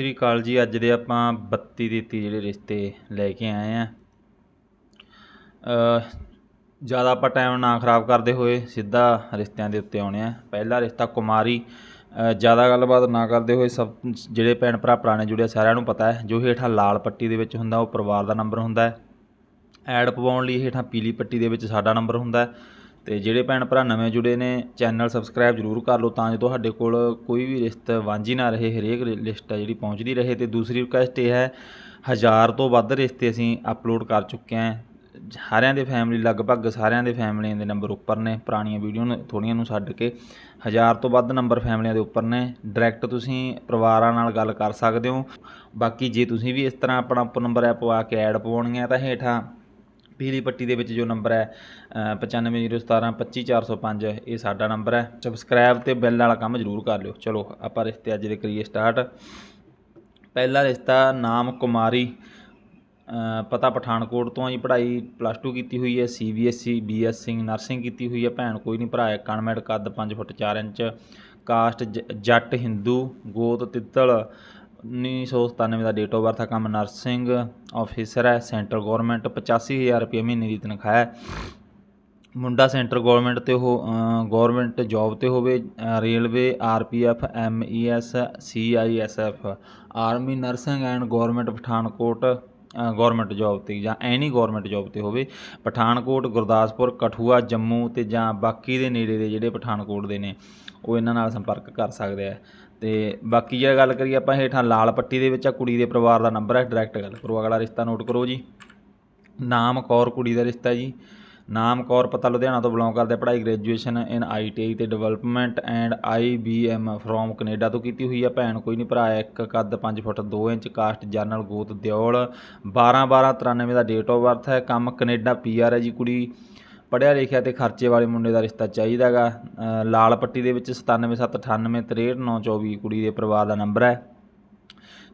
ਸ੍ਰੀ ਅਕਾਲ ਜੀ। ਅੱਜ ਦੇ ਆਪਾਂ 32 ਦੇ 33 ਜਿਹੜੇ ਰਿਸ਼ਤੇ ਲੈ ਕੇ ਆਏ ਆ। ਜ਼ਿਆਦਾ ਆਪਾਂ ਟਾਈਮ ਨਾ ਖਰਾਬ ਕਰਦੇ ਹੋਏ ਸਿੱਧਾ ਰਿਸ਼ਤਿਆਂ ਦੇ ਉੱਤੇ ਆਉਣੇ ਆ। ਪਹਿਲਾ ਰਿਸ਼ਤਾ ਕੁਮਾਰੀ। ਜ਼ਿਆਦਾ ਗੱਲਬਾਤ ਨਾ ਕਰਦੇ ਹੋਏ ਸਭ ਜਿਹੜੇ ਭੈਣ ਭਰਾ ਪੁਰਾਣੇ ਜੁੜੇ ਸਾਰਿਆਂ ਨੂੰ ਪਤਾ ਹੈ, ਜੋ ਹੇਠਾਂ ਲਾਲ ਪੱਟੀ ਦੇ ਵਿੱਚ ਹੁੰਦਾ, ਉਹ ਪਰਿਵਾਰ ਦਾ ਨੰਬਰ ਹੁੰਦਾ ਹੈ। ਐਡ ਪਵਾਉਣ ਲਈ ਹੇਠਾਂ ਪੀਲੀ ਪੱਟੀ ਦੇ ਵਿੱਚ ਸਾਡਾ ਨੰਬਰ ਹੁੰਦਾ ਹੈ। ਤੇ ਜਿਹੜੇ ਭੈਣ ਭਰਾ ਨਵੇਂ ਜੁੜੇ ਨੇ, ਚੈਨਲ ਸਬਸਕ੍ਰਾਈਬ ਜ਼ਰੂਰ ਕਰ ਲਓ ਤਾਂ ਜੋ ਤੁਹਾਡੇ ਕੋਲ ਕੋਈ ਵੀ ਰਿਸ਼ਤਾ ਵਾਂਝੀ ਨਾ ਰਹੇ, ਹਰੇਕ ਲਿਸਟ ਹੈ ਜਿਹੜੀ ਪਹੁੰਚਦੀ ਰਹੇ ਤੇ ਦੂਸਰੀ ਰਿਕੁਐਸਟ ਇਹ ਹੈ, ਹਜ਼ਾਰ ਤੋਂ ਵੱਧ ਰਿਸ਼ਤੇ ਅਸੀਂ ਅਪਲੋਡ ਕਰ ਚੁੱਕੇ ਹਾਂ। ਸਾਰਿਆਂ ਦੇ ਫੈਮਿਲੀ ਲਗਭਗ ਸਾਰਿਆਂ ਦੇ ਫੈਮਲੀਆਂ ਦੇ ਨੰਬਰ ਉੱਪਰ ਨੇ, ਪੁਰਾਣੀਆਂ ਵੀਡੀਓ ਨੂੰ ਥੋੜੀਆਂ ਨੂੰ ਛੱਡ ਕੇ। ਹਜ਼ਾਰ ਤੋਂ ਵੱਧ ਨੰਬਰ ਫੈਮਲੀਆਂ ਦੇ ਉੱਪਰ ਨੇ ਡਾਇਰੈਕਟ ਤੁਸੀਂ ਪਰਿਵਾਰਾਂ ਨਾਲ ਗੱਲ ਕਰ ਸਕਦੇ ਹੋ। ਬਾਕੀ ਜੇ ਤੁਸੀਂ ਵੀ ਇਸ ਤਰ੍ਹਾਂ ਆਪਣਾ ਉੱਪਰ ਨੰਬਰ ਐ ਪਵਾ ਕੇ ਐਡ ਪਵਾਉਣੀਆਂ ਤਾਂ ਹੇਠਾਂ ਪੀਲੀ ਪੱਟੀ ਦੇ ਵਿੱਚ ਜੋ ਨੰਬਰ ਹੈ ਅ, 9501 25405 ਇਹ ਸਾਡਾ ਨੰਬਰ ਹੈ। ਸਬਸਕ੍ਰਾਈਬ ਤੇ ਬੈਲ ਵਾਲਾ ਕੰਮ ਜ਼ਰੂਰ ਕਰ ਲਿਓ। ਚਲੋ ਆਪਾਂ ਰਿਸ਼ਤੇ ਅੱਜ ਦੇ ਕਰੀਏ ਸਟਾਰਟ ਪਹਿਲਾ ਰਿਸ਼ਤਾ ਨਾਮ ਕੁਮਾਰੀ। ਪਤਾ ਪਠਾਨਕੋਟ ਤੋਂ ਆ ਜੀ ਪੜ੍ਹਾਈ ਪਲੱਸ 2 ਕੀਤੀ ਹੋਈ ਹੈ। ਸੀਬੀਐਸਈ ਬੀਐਸਸੀ ਨਰਸਿੰਗ ਕੀਤੀ ਹੋਈ ਹੈ। ਭੈਣ ਕੋਈ ਨਹੀਂ ਭਰਾ ਹੈ। ਕਨਮੈਡ ਕੱਦ 5 ਫੁੱਟ 4 ਇੰਚ। ਕਾਸਟ ਜ- ਜੱਟ ਹਿੰਦੂ ਗੋਤ ਤਿੱਤਲ। 1997 ਦਾ ਡੇਟ ਆਫ ਬਰਥ ਹੈ ਕੰਮ ਨਰਸਿੰਗ ਆਫੀਸਰ ਹੈ ਸੈਂਟਰਲ ਗਵਰਨਮੈਂਟ 85000 ਰੁਪਏ ਮਹੀਨੇ ਦੀ ਤਨਖਾਹ ਹੈ ਮੁੰਡਾ ਸੈਂਟਰ ਗਵਰਨਮੈਂਟ ਤੇ ਉਹ ਗਵਰਨਮੈਂਟ ਜੌਬ ਤੇ ਹੋਵੇ ਅ, railway RPF MES CISF army nursing and government Pathankot government job ਤੇ ਜਾਂ ਐਨੀ ਗਵਰਨਮੈਂਟ ਜੌਬ ਤੇ ਹੋਵੇ ਪਠਾਨਕੋਟ ਗੁਰਦਾਸਪੁਰ ਕਠੂਆ ਜੰਮੂ ਤੇ ਜਾਂ ਬਾਕੀ ਦੇ ਨੇੜੇ ਦੇ ਜਿਹੜੇ ਪਠਾਨਕੋਟ ਦੇ ਨੇ ਉਹ ਇਹਨਾਂ ਨਾਲ ਸੰਪਰਕ ਕਰ ਸਕਦੇ ਆ। ਤੇ ਬਾਕੀ ਜੇ ਗੱਲ ਕਰੀਏ ਆਪਾਂ ਹੇਠਾਂ ਲਾਲ ਪੱਟੀ ਦੇ ਵਿੱਚ ਆ, ਕੁੜੀ ਦੇ ਪਰਿਵਾਰ ਦਾ ਨੰਬਰ ਹੈ ਡਾਇਰੈਕਟ ਗੱਲ ਕਰੋ, ਅਗਲਾ ਰਿਸ਼ਤਾ ਨੋਟ ਕਰੋ ਜੀ। ਨਾਮ ਕੌਰ ਕੁੜੀ ਦਾ ਰਿਸ਼ਤਾ ਜੀ। ਨਾਮ ਕੌਰ ਪਤਾ ਲੁਧਿਆਣਾ ਤੋਂ ਬਿਲੋਂਗ ਕਰਦੇ, ਪੜ੍ਹਾਈ ਗ੍ਰੈਜੂਏਸ਼ਨ ਇਨ ਆਈਟੀਆਈ ਤੇ development and IBM from Canada ਤੋਂ ਕੀਤੀ ਹੋਈ ਹੈ ਭੈਣ, ਕੋਈ ਨਹੀਂ ਭਰਾ, ਇੱਕ ਕੱਦ 5 ਫੁੱਟ 2 ਇੰਚ ਕਾਸਟ ਜਰਨਲ ਗੋਤ ਦਿਓਲ 12 12 93 ਦਾ ਡੇਟ ਆਫ ਬਰਥ ਹੈ, ਕੰਮ ਕੈਨੇਡਾ ਪੀਆਰ ਹੈ ਜੀ ਕੁੜੀ। ਪੜ੍ਹਿਆ ਲਿਖਿਆ ਤੇ ਖਰਚੇ ਵਾਲੇ ਮੁੰਡੇ ਦਾ ਰਿਸ਼ਤਾ ਚਾਹੀਦਾਗਾ। ਲਾਲ ਪੱਟੀ ਦੇ ਵਿੱਚ 97798 63924 ਕੁੜੀ ਦੇ ਪਰਿਵਾਰ ਦਾ ਨੰਬਰ ਹੈ।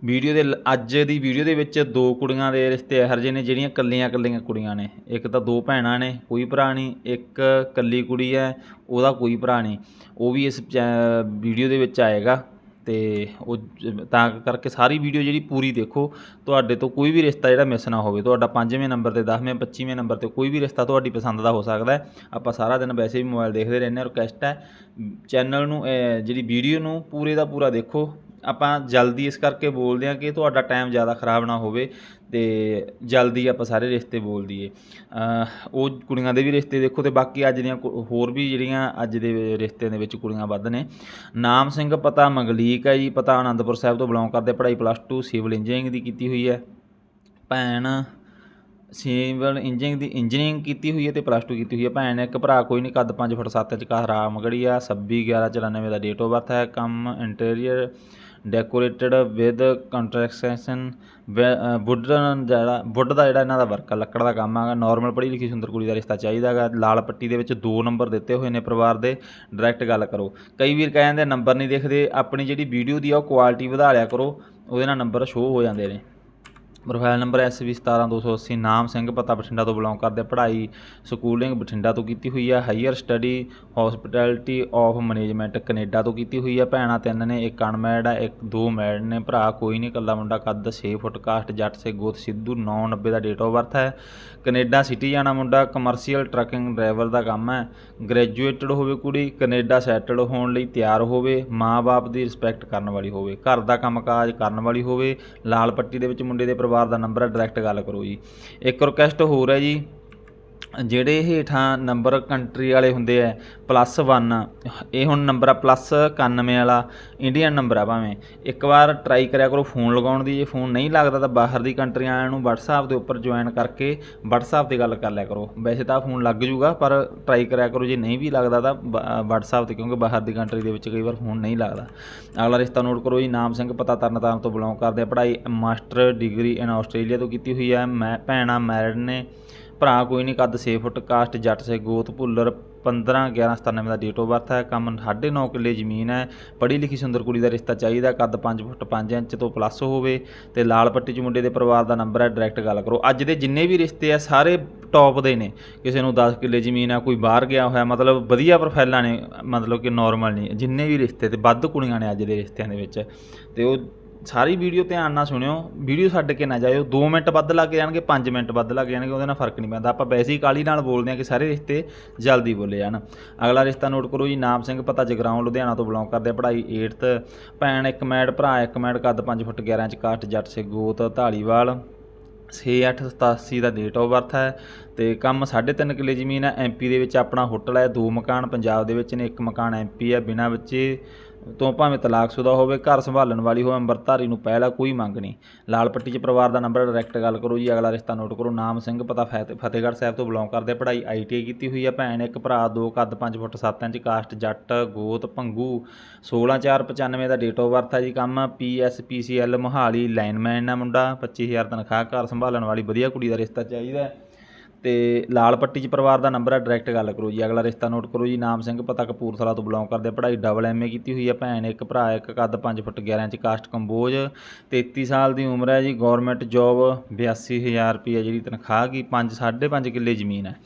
ਵੀਡੀਓ ਦੇ ਅੱਜ ਦੀ ਵੀਡੀਓ ਦੇ ਵਿੱਚ ਦੋ ਕੁੜੀਆਂ ਦੇ ਰਿਸ਼ਤੇ ਇਹੋ ਜਿਹੇ ਨੇ, ਜਿਹੜੀਆਂ ਕੱਲੀਆਂ ਕੱਲੀਆਂ ਕੁੜੀਆਂ ਨੇ। ਇੱਕ ਤਾਂ ਦੋ ਭੈਣਾਂ ਨੇ, ਕੋਈ ਭਰਾ ਨਹੀਂ, ਇੱਕ ਕੱਲੀ ਕੁੜੀ ਹੈ, ਉਹਦਾ ਕੋਈ ਭਰਾ ਨਹੀਂ। ਉਹ ਵੀ ਇਸ ਚੈ- ਵੀਡੀਓ ਦੇ ਵਿੱਚ ਆਏਗਾ। ਤੇ ਉਹ ਤਾਂ ਕਰਕੇ ਸਾਰੀ ਵੀਡੀਓ ਜਿਹੜੀ ਪੂਰੀ ਦੇਖੋ, ਤੁਹਾਡੇ ਤੋਂ ਕੋਈ ਵੀ ਰਿਸ਼ਤਾ ਜਿਹੜਾ ਮਿਸ ਨਾ ਹੋਵੇ, ਤੁਹਾਡਾ 5ਵੇਂ ਨੰਬਰ ਤੇ 10ਵੇਂ 25ਵੇਂ ਨੰਬਰ ਤੇ ਕੋਈ ਵੀ ਰਿਸ਼ਤਾ ਤੁਹਾਡੀ ਪਸੰਦ ਦਾ ਹੋ ਸਕਦਾ ਆਪਾਂ ਸਾਰਾ ਦਿਨ ਵੈਸੇ ਵੀ ਮੋਬਾਈਲ ਦੇਖਦੇ ਰਹਿੰਦੇ ਹਾਂ ਰਿਕੁਐਸਟ ਹੈ। ਚੈਨਲ ਨੂੰ ਜਿਹੜੀ ਵੀਡੀਓ ਨੂੰ ਪੂਰੇ ਦਾ ਪੂਰਾ ਦੇਖੋ। ਆਪਾਂ ਜਲਦੀ ਇਸ ਕਰਕੇ ਬੋਲਦੇ ਹਾਂ ਕਿ ਤੁਹਾਡਾ ਟਾਈਮ ਜ਼ਿਆਦਾ ਖਰਾਬ ਨਾ ਹੋਵੇ ਤੇ ਜਲਦੀ ਆਪਾਂ ਸਾਰੇ ਰਿਸ਼ਤੇ ਬੋਲ ਦਈਏ। ਉਹ ਕੁੜੀਆਂ ਦੇ ਵੀ ਰਿਸ਼ਤੇ ਦੇਖੋ ਤੇ ਬਾਕੀ ਅੱਜ ਦੀਆਂ ਕੁ- ਹੋਰ ਵੀ ਜਿਹੜੀਆਂ ਅੱਜ ਦੇ ਰਿਸ਼ਤਿਆਂ ਦੇ ਵਿੱਚ ਕੁੜੀਆਂ ਵੱਧ ਨੇ। ਨਾਮ ਸਿੰਘ, ਪਤਾ ਮੰਗਲੀਕ ਹੈ ਜੀ, ਪਤਾ ਆਨੰਦਪੁਰ ਸਾਹਿਬ ਤੋਂ ਬਿਲੋਂਗ ਕਰਦੇ, ਪੜ੍ਹਾਈ ਪਲੱਸ 2 ਸਿਵਲ ਇੰਜੀਨੀਅਰਿੰਗ ਦੀ ਕੀਤੀ ਹੋਈ ਹੈ। ਭੈਣ ਸਿਵਲ ਇੰਜੀਨੀਅਰਿੰਗ ਦੀ ਇੰਜੀਨੀਅਰਿੰਗ ਕੀਤੀ ਹੋਈ ਹੈ ਤੇ ਪਲੱਸ 2 ਕੀਤੀ ਹੋਈ ਹੈ। ਭੈਣ, ਇੱਕ ਭਰਾ ਕੋਈ ਨਹੀਂ, ਕੱਦ 5 ਫੁੱਟ 7 ਇੰਚ ਕਾ ਰਾਮਗੜੀ ਆ 26 11 94 ਦਾ ਡੇਟ ਆਫ ਬਰਥ ਹੈ। ਕੰਮ interior decorated with construction wooden ਜਿਹੜਾ ਵੁੱਡ ਦਾ ਜਿਹੜਾ ਇਹਨਾਂ ਦਾ ਵਰਕ ਆ ਲੱਕੜ ਦਾ ਕੰਮ ਹੈਗਾ। ਨਾਰਮਲ ਪੜ੍ਹੀ ਲਿਖੀ ਸੁੰਦਰ ਕੁੜੀ ਦਾ ਰਿਸ਼ਤਾ ਚਾਹੀਦਾ ਹੈਗਾ। ਲਾਲ ਪੱਟੀ ਦੇ ਵਿੱਚ ਦੋ ਨੰਬਰ ਦਿੱਤੇ ਹੋਏ ਨੇ ਪਰਿਵਾਰ ਦੇ। ਡਾਇਰੈਕਟ ਗੱਲ ਕਰੋ। ਕਈ ਵੀਰ ਕਹਿੰਦੇ ਨੰਬਰ ਨਹੀਂ ਦੇਖਦੇ। ਆਪਣੀ ਜਿਹੜੀ ਵੀਡੀਓ ਦੀ ਆ, ਉਹ ਕੁਆਲਿਟੀ ਵਧਾ ਲਿਆ ਕਰੋ। ਉਹਦੇ ਨਾਲ ਨੰਬਰ ਸ਼ੋਅ ਹੋ ਜਾਂਦੇ ਨੇ। ਪ੍ਰੋਫਾਈਲ ਨੰਬਰ ਐਸ ਵੀ 17280 ਨਾਮ ਸਿੰਘ ਪਤਾ ਬਠਿੰਡਾ ਤੋਂ ਬਿਲੋਂਗ ਕਰਦੇ ਪੜ੍ਹਾਈ ਸਕੂਲਿੰਗ ਬਠਿੰਡਾ ਤੋਂ ਕੀਤੀ ਹੋਈ ਹੈ higher study hospitality of management Canada ਤੋਂ ਕੀਤੀ ਹੋਈ ਹੈ ਭੈਣਾਂ ਤਿੰਨ ਨੇ, ਇੱਕ ਅਨਮੈਡ ਹੈ ਇੱਕ ਦੋ ਮੈਡ ਨੇ। ਭਰਾ ਕੋਈ ਨਹੀਂ, ਇਕੱਲਾ ਮੁੰਡਾ ਕੱਦ 6 ਫੁੱਟ ਕਾਸਟ, ਜੱਟ ਸੇ ਗੋਤ, ਸਿੱਧੂ 990 ਦਾ ਡੇਟ ਆਫ ਬਰਥ ਹੈ। ਕੈਨੇਡਾ ਸਿਟੀ ਜਾਣਾ ਮੁੰਡਾ ਕਮਰਸ਼ੀਅਲ ਟਰੱਕਿੰਗ ਡਰਾਈਵਰ ਦਾ ਕੰਮ ਹੈ। ਗ੍ਰੈਜੂਏਟਡ ਹੋਵੇ ਕੁੜੀ, ਕੈਨੇਡਾ ਸੈਟਲਡ ਹੋਣ ਲਈ ਤਿਆਰ ਹੋਵੇ। ਮਾਂ-ਬਾਪ ਦੀ ਰਿਸਪੈਕਟ ਕਰਨ ਵਾਲੀ ਹੋਵੇ। ਘਰ ਦਾ ਕੰਮਕਾਜ ਕਰਨ ਵਾਲੀ ਹੋਵੇ। ਲਾਲ ਪੱਟੀ ਦੇ ਵਿੱਚ ਮੁੰਡੇ ਦੇ ਪਰਿਵਾਰ ਦਾ ਨੰਬਰ ਹੈ ਡਾਇਰੈਕਟ ਗੱਲ ਕਰੋ ਜੀ। ਇੱਕ ਰਿਕੁਐਸਟ ਹੋਰ ਹੈ ਜੀ। ਜਿਹੜੇ ਹੇਠਾਂ ਨੰਬਰ ਕੰਟਰੀ ਵਾਲੇ ਹੁੰਦੇ ਆ ਪਲੱਸ 1 ਇਹ ਹੁਣ ਨੰਬਰ ਆ ਪਲੱਸ 91 ਵਾਲਾ ਇੰਡੀਅਨ ਨੰਬਰ ਆ ਭਾਵੇਂ। ਇੱਕ ਵਾਰ ਟਰਾਈ ਕਰਿਆ ਕਰੋ ਫੋਨ ਲਗਾਉਣ ਦੀ, ਜੇ ਫੋਨ ਨਹੀਂ ਲੱਗਦਾ ਤਾਂ ਬਾਹਰ ਦੀ ਕੰਟਰੀਆਂ ਵਾਲਿਆਂ ਨੂੰ WhatsApp ਦੇ ਉੱਪਰ ਜੁਆਇਨ ਕਰਕੇ WhatsApp ਤੇ ਗੱਲ ਕਰ ਲਿਆ ਕਰੋ। ਵੈਸੇ ਤਾਂ ਫੋਨ ਲੱਗ ਜੂਗਾ, ਪਰ ਟਰਾਈ ਕਰਿਆ ਕਰੋ, ਜੇ ਨਹੀਂ ਵੀ ਲੱਗਦਾ ਤਾਂ ਬ- WhatsApp ਤੇ, ਕਿਉਂਕਿ ਬਾਹਰ ਦੀ ਕੰਟਰੀ ਦੇ ਵਿੱਚ ਕਈ ਵਾਰ ਫੋਨ ਨਹੀਂ ਲੱਗਦਾ। ਅਗਲਾ ਰਿਸ਼ਤਾ ਨੋਟ ਕਰੋ ਜੀ, ਨਾਮ ਸਿੰਘ ਪਤਾ ਤਰਨਤਾਰਨ ਤੋਂ ਬਿਲੋਂਗ ਕਰਦੇ ਆ। ਪੜ੍ਹਾਈ ਮਾਸਟਰ ਡਿਗਰੀ ਇਨ ਆਸਟ੍ਰੇਲੀਆ ਤੋਂ ਕੀਤੀ ਹੋਈ ਹੈ ਮੈਂ, ਭੈਣਾਂ ਮੈਰਿਡ ਨੇ। ਭਰਾ ਕੋਈ ਨਹੀਂ, ਕੱਦ 6 ਫੁੱਟ, ਕਾਸਟ ਜੱਟ ਸੇ ਗੋਤ ਭੁੱਲਰ 15 11 97 ਦਾ ਡੇਟ ਆਫ ਬਰਥ ਹੈ। ਕੰਮ 9.5 ਕਿੱਲੇ ਜ਼ਮੀਨ ਹੈ। ਪੜ੍ਹੀ ਲਿਖੀ ਸੁੰਦਰ ਕੁੜੀ ਦਾ ਰਿਸ਼ਤਾ ਚਾਹੀਦਾ, ਕੱਦ 5 ਫੁੱਟ 5 ਇੰਚ ਤੋਂ ਪਲੱਸ ਹੋਵੇ ਤੇ ਲਾਲ ਪੱਟੀ ਚ ਮੁੰਡੇ ਦੇ ਪਰਿਵਾਰ ਦਾ ਨੰਬਰ ਹੈ ਡਾਇਰੈਕਟ ਗੱਲ ਕਰੋ। ਅੱਜ ਦੇ ਜਿੰਨੇ ਵੀ ਰਿਸ਼ਤੇ ਆ, ਸਾਰੇ ਟੌਪ ਦੇ ਨੇ। ਕਿਸੇ ਨੂੰ 10 ਕਿੱਲੇ ਜ਼ਮੀਨ ਆ, ਕੋਈ ਬਾਹਰ ਗਿਆ ਹੋਇਆ, ਮਤਲਬ ਵਧੀਆ ਪ੍ਰੋਫਾਈਲਾਂ ਨੇ ਮਤਲਬ ਕਿ ਨਾਰਮਲ ਨਹੀਂ। ਜਿੰਨੇ ਵੀ ਰਿਸ਼ਤੇ ਤੇ ਵੱਧ ਕੁੜੀਆਂ ਨੇ ਅੱਜ ਦੇ ਰਿਸ਼ਤਿਆਂ ਦੇ ਵਿੱਚ। ਤੇ ਉਹ ਸਾਰੀ ਵੀਡੀਓ ਧਿਆਨ ਨਾਲ ਸੁਣਿਓ। ਵੀਡੀਓ ਛੱਡ ਕੇ ਨਾ ਜਾਇਓ। 2 ਮਿੰਟ ਵੱਧ ਲੱਗ ਜਾਣਗੇ 5 ਮਿੰਟ ਵੱਧ ਲੱਗ ਜਾਣਗੇ, ਉਹਦੇ ਨਾਲ ਫ਼ਰਕ ਨਹੀਂ ਪੈਂਦਾ। ਆਪਾਂ ਵੈਸੇ ਹੀ ਕਾਲੀ ਨਾਲ ਬੋਲਦੇ ਹਾਂ ਕਿ ਸਾਰੇ ਰਿਸ਼ਤੇ ਜਲਦੀ ਬੋਲੇ ਜਾਣ। ਅਗਲਾ ਰਿਸ਼ਤਾ ਨੋਟ ਕਰੋ ਜੀ, ਨਾਮ ਸਿੰਘ ਪਤਾ ਜਗਰਾਉਂ, ਲੁਧਿਆਣਾ ਤੋਂ ਬਿਲੋਂਗ ਕਰਦੇ ਆ। ਪੜ੍ਹਾਈ 8th ਭੈਣ ਇੱਕ ਮੈਡ ਭਰਾ ਇੱਕ ਮੈਡ ਕੱਦ 5 ਫੁੱਟ 11 ਇੰਚ ਕਾਸਟ ਜੱਟ ਸੇ ਗੋਤ ਢਾਲੀਵਾਲ 6887 ਦਾ ਡੇਟ ਆਫ ਬਰਥ ਹੈ ਤੇ ਕੰਮ 3.5 ਕਿੱਲੇ ਜ਼ਮੀਨ ਹੈ। ਐਮਪੀ ਦੇ ਵਿੱਚ ਆਪਣਾ ਹੋਟਲ ਹੈ, ਦੋ ਮਕਾਨ ਪੰਜਾਬ ਦੇ ਵਿੱਚ ਨੇ, ਇੱਕ ਮਕਾਨ ਐਮਪੀ ਹੈ। ਬਿਨਾਂ ਬੱਚੇ ਤੋਂ ਭਾਵੇਂ ਤਲਾਕਸ਼ੁਦਾ ਹੋਵੇ ਘਰ ਸੰਭਾਲਣ ਵਾਲੀ ਹੋਵੇ ਅੰਮ੍ਰਿਤਧਾਰੀ ਨੂੰ ਪਹਿਲਾ ਕੋਈ ਮੰਗ ਨਹੀਂ। ਲਾਲ ਪੱਟੀ 'ਚ ਪਰਿਵਾਰ ਦਾ ਨੰਬਰ ਡਾਇਰੈਕਟ ਗੱਲ ਕਰੋ ਜੀ ਅਗਲਾ ਰਿਸ਼ਤਾ ਨੋਟ ਕਰੋ। ਨਾਮ ਸਿੰਘ ਪਤਾ ਫਤਿਹ- ਫਤਿਹਗੜ੍ਹ ਸਾਹਿਬ ਤੋਂ ਬਿਲੋਂਗ ਕਰਦੇ ਆ, ਪੜ੍ਹਾਈ ਆਈਟੀਆਈ ਕੀਤੀ ਹੋਈ ਹੈ ਭੈਣ ਇੱਕ ਭਰਾ ਦੋ ਕੱਦ 5 ਫੁੱਟ 7 ਇੰਚ ਕਾਸਟ ਜੱਟ ਗੋਤ ਭੰਗੂ 16495 ਦਾ ਡੇਟ ਆਫ ਬਰਥ ਹੈ ਜੀ ਕੰਮ ਪੀਐਸਪੀਸੀਐਲ ਮੋਹਾਲੀ ਲਾਈਨਮੈਨ ਆ ਮੁੰਡਾ 25000 ਤਨਖਾਹ ਘਰ ਸੰਭਾਲਣ ਵਾਲੀ ਵਧੀਆ ਕੁੜੀ ਦਾ ਰਿਸ਼ਤਾ ਚਾਹੀਦਾ। ਤੇ ਲਾਲ ਪੱਟੀ 'ਚ ਪਰਿਵਾਰ ਦਾ ਨੰਬਰ ਹੈ ਡਾਇਰੈਕਟ ਗੱਲ ਕਰੋ ਜੀ। ਅਗਲਾ ਰਿਸ਼ਤਾ ਨੋਟ ਕਰੋ ਜੀ ਨਾਮ ਸਿੰਘ ਪਤਾ ਕਪੂਰਥਲਾ ਤੋਂ ਬਿਲੋਂਗ ਕਰਦੇ ਆ, ਪੜ੍ਹਾਈ ਡਬਲ ਐਮਏ ਕੀਤੀ ਹੋਈ ਹੈ ਭੈਣ ਇੱਕ ਭਰਾ ਇੱਕ ਕੱਦ 5 ਫੁੱਟ 11 ਇੰਚ ਕਾਸਟ ਕੰਬੋਜ। 33 ਸਾਲ ਦੀ ਉਮਰ ਹੈ ਜੀ ਗਵਰਨਮੈਂਟ ਜੌਬ 82000 ਰੁਪਏ ਜਿਹੜੀ ਤਨਖਾਹ ਕੀ 5 5.5 ਕਿੱਲੇ ਜ਼ਮੀਨ ਹੈ।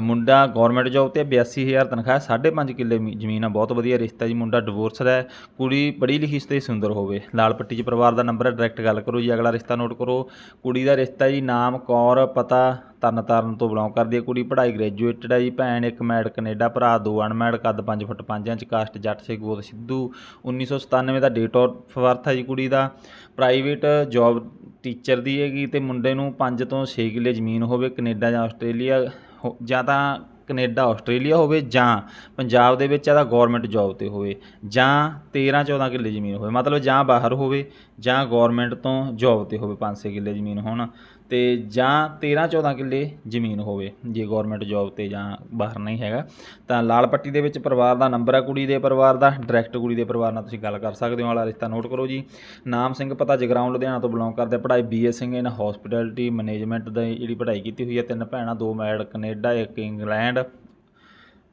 ਮੁੰਡਾ ਗਵਰਨਮੈਂਟ ਜੌਬ ਤੇ 82000 ਤਨਖਾਹ 5.5 ਕਿੱਲੇ ਮੀ- ਜ਼ਮੀਨ ਆ, ਬਹੁਤ ਵਧੀਆ ਰਿਸ਼ਤਾ ਜੀ, ਮੁੰਡਾ ਡਿਵੋਰਸਡ ਹੈ, ਕੁੜੀ ਪੜ੍ਹੀ ਲਿਖੀ ਤੇ ਸੁੰਦਰ ਹੋਵੇ। ਲਾਲ ਪੱਟੀ 'ਚ ਪਰਿਵਾਰ ਦਾ ਨੰਬਰ ਹੈ ਡਾਇਰੈਕਟ ਗੱਲ ਕਰੋ ਜੀ, ਅਗਲਾ ਰਿਸ਼ਤਾ ਨੋਟ ਕਰੋ। ਕੁੜੀ ਦਾ ਰਿਸ਼ਤਾ ਜੀ, ਨਾਮ ਕੌਰ, ਪਤਾ ਤਰਨ ਤਾਰਨ ਤੋਂ ਬਿਲੋਂਗ ਕਰਦੀ ਹੈ ਕੁੜੀ, ਪੜ੍ਹਾਈ ਗ੍ਰੈਜੂਏਟਡ ਹੈ ਜੀ, ਭੈਣ ਇੱਕ ਮੈਡ ਕੈਨੇਡਾ, ਭਰਾ ਦੋ ਅਨਮੈਡ, ਕੱਦ 5 ਫੁੱਟ 5 ਇੰਚ, ਕਾਸਟ ਜੱਟ ਸੇ ਗੋਤ ਸਿੱਧੂ 1997 ਦਾ ਡੇਟ ਆਫ ਬਰਥ ਹੈ ਜੀ ਕੁੜੀ ਦਾ। ਪ੍ਰਾਈਵੇਟ ਜੌਬ ਟੀਚਰ ਦੀ ਹੈਗੀ ਤੇ ਮੁੰਡੇ ਨੂੰ 5 ਤੋਂ 6 ਕਿੱਲੇ ਜ਼ਮੀਨ ਹੋਵੇ, ਕੈਨੇਡਾ ਜਾਂ ਆਸਟ੍ਰੇਲੀਆ ਹੋ- ਜਾਂ ਤਾਂ ਕੈਨੇਡਾ, ਆਸਟ੍ਰੇਲੀਆ ਹੋਵੇ ਜਾਂ ਪੰਜਾਬ ਦੇ ਵਿੱਚ ਇਹਦਾ ਗਵਰਨਮੈਂਟ ਜੌਬ ਤੇ ਹੋਵੇ ਜਾਂ 13 14 ਕਿੱਲੇ ਜ਼ਮੀਨ ਹੋਵੇ, ਮਤਲਬ ਜਾਂ ਬਾਹਰ ਹੋਵੇ ਜਾਂ ਗਵਰਨਮੈਂਟ ਤੋਂ ਜੌਬ ਤੇ ਹੋਵੇ 5-6 ਕਿੱਲੇ ਜ਼ਮੀਨ ਹੋਣ। ਤੇ ਜਾਂ 13 14 ਕਿੱਲੇ ਜ਼ਮੀਨ ਹੋਵੇ ਜੇ ਗਵਰਨਮੈਂਟ ਜੌਬ ਤੇ ਜਾਂ ਬਾਹਰ ਨਹੀਂ ਹੈਗਾ ਤਾਂ ਲਾਲ ਪੱਟੀ ਦੇ ਵਿੱਚ ਪਰਿਵਾਰ ਦਾ ਨੰਬਰ ਹੈ ਕੁੜੀ ਦੇ ਪਰਿਵਾਰ ਦਾ ਡਾਇਰੈਕਟ ਕੁੜੀ ਦੇ ਪਰਿਵਾਰ ਨਾਲ ਤੁਸੀਂ ਗੱਲ ਕਰ ਸਕਦੇ ਹੋ ਵਾਲਾ ਰਿਸ਼ਤਾ ਨੋਟ ਕਰੋ ਜੀ। ਨਾਮ ਸਿੰਘ ਪਤਾ ਜਗਰਾਉਂ ਲੁਧਿਆਣਾ ਤੋਂ ਬਿਲੋਂਗ ਕਰਦੇ ਆ, ਪੜ੍ਹਾਈ BA Singh in hospitality management ਦੀ ਜਿਹੜੀ ਪੜ੍ਹਾਈ ਕੀਤੀ ਹੋਈ ਹੈ ਤਿੰਨ ਭੈਣਾਂ ਦੋ ਮੈਡ ਕੈਨੇਡਾ ਇੱਕ ਇੰਗਲੈਂਡ।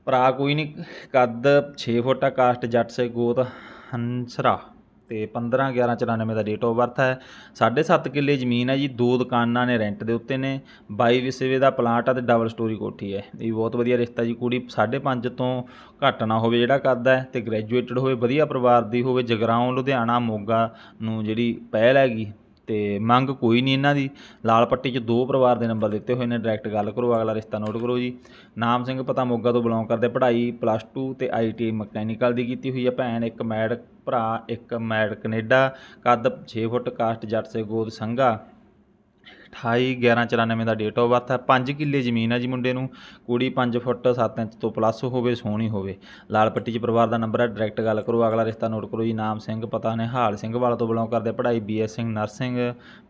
ਭਰਾ ਕੋਈ ਨਹੀਂ ਕੱਦ 6 ਫੁੱਟ ਆ ਕਾਸਟ ਜੱਟ ਸੇ ਗੋਤ ਹੰਸਰਾ। ਤੇ 15 11 94 ਦਾ ਡੇਟ ਆਫ ਬਰਥ ਹੈ। 7.5 ਕਿੱਲੇ ਜ਼ਮੀਨ ਹੈ ਜੀ, ਦੋ ਦੁਕਾਨਾਂ ਨੇ ਰੈਂਟ ਦੇ ਉੱਤੇ ਨੇ 22 ਵਿਸਵੇ ਦਾ ਪਲਾਟ ਆ ਤੇ ਡਬਲ ਸਟੋਰੀ ਕੋਠੀ ਹੈ। ਇਹ ਬਹੁਤ ਵਧੀਆ ਰਿਸ਼ਤਾ ਜੀ, ਕੁੜੀ 5.5 ਤੋਂ ਘੱਟ ਨਾ ਹੋਵੇ ਜਿਹੜਾ ਕਰਦਾ ਹੈ ਤੇ ਗ੍ਰੈਜੂਏਟਡ ਹੋਵੇ, ਵਧੀਆ ਪਰਿਵਾਰ ਦੀ ਹੋਵੇ, ਜਗਰਾਉਂ, ਲੁਧਿਆਣਾ, ਮੋਗਾ ਨੂੰ ਜਿਹੜੀ ਪਹਿਲ ਹੈਗੀ। ਤੇ ਮੰਗ ਕੋਈ ਨਹੀਂ ਇਹਨਾਂ ਦੀ। ਲਾਲ ਪੱਟੀ 'ਚ ਦੋ ਪਰਿਵਾਰ ਦੇ ਨੰਬਰ ਦਿੱਤੇ ਹੋਏ ਨੇ। ਡਾਇਰੈਕਟ ਗੱਲ ਕਰੋ, ਅਗਲਾ ਰਿਸ਼ਤਾ ਨੋਟ ਕਰੋ ਜੀ। ਨਾਮ ਸਿੰਘ ਪਤਾ ਮੋਗਾ ਤੋਂ ਬਿਲੋਂਗ ਕਰਦੇ। ਪੜ੍ਹਾਈ ਪਲੱਸ 2 ਤੇ ਆਈਟੀ ਮਕੈਨੀਕਲ ਦੀ ਕੀਤੀ ਹੋਈ ਹੈ ਭੈਣ। ਇੱਕ ਮੈਡ ਭਰਾ, ਇੱਕ ਮੈਡ ਕੈਨੇਡਾ। ਕੱਦ 6 ਫੁੱਟ, ਕਾਸਟ ਜੱਟ ਸੇ ਗੋਦ ਸੰਘਾ। 28 11 94 ਦਾ ਡੇਟ ਆਫ ਬਰਥ ਹੈ। 5 ਕਿੱਲੇ ਜ਼ਮੀਨ ਹੈ ਜੀ ਮੁੰਡੇ ਨੂੰ। ਕੁੜੀ 5 ਫੁੱਟ 7 ਇੰਚ ਤੋਂ ਪਲੱਸ ਹੋਵੇ, ਸੋਹਣੀ ਹੋਵੇ। ਲਾਲ ਪੱਟੀ 'ਚ ਪਰਿਵਾਰ ਦਾ ਨੰਬਰ ਹੈ। ਡਾਇਰੈਕਟ ਗੱਲ ਕਰੋ, ਅਗਲਾ ਰਿਸ਼ਤਾ ਨੋਟ ਕਰੋ ਜੀ। ਨਾਮ ਸਿੰਘ, ਪਤਾ ਨਿਹਾਲ ਸਿੰਘ ਵਾਲਾ ਤੋਂ ਬਿਲੋਂਗ ਕਰਦੇ। ਪੜ੍ਹਾਈ BS Singh nursing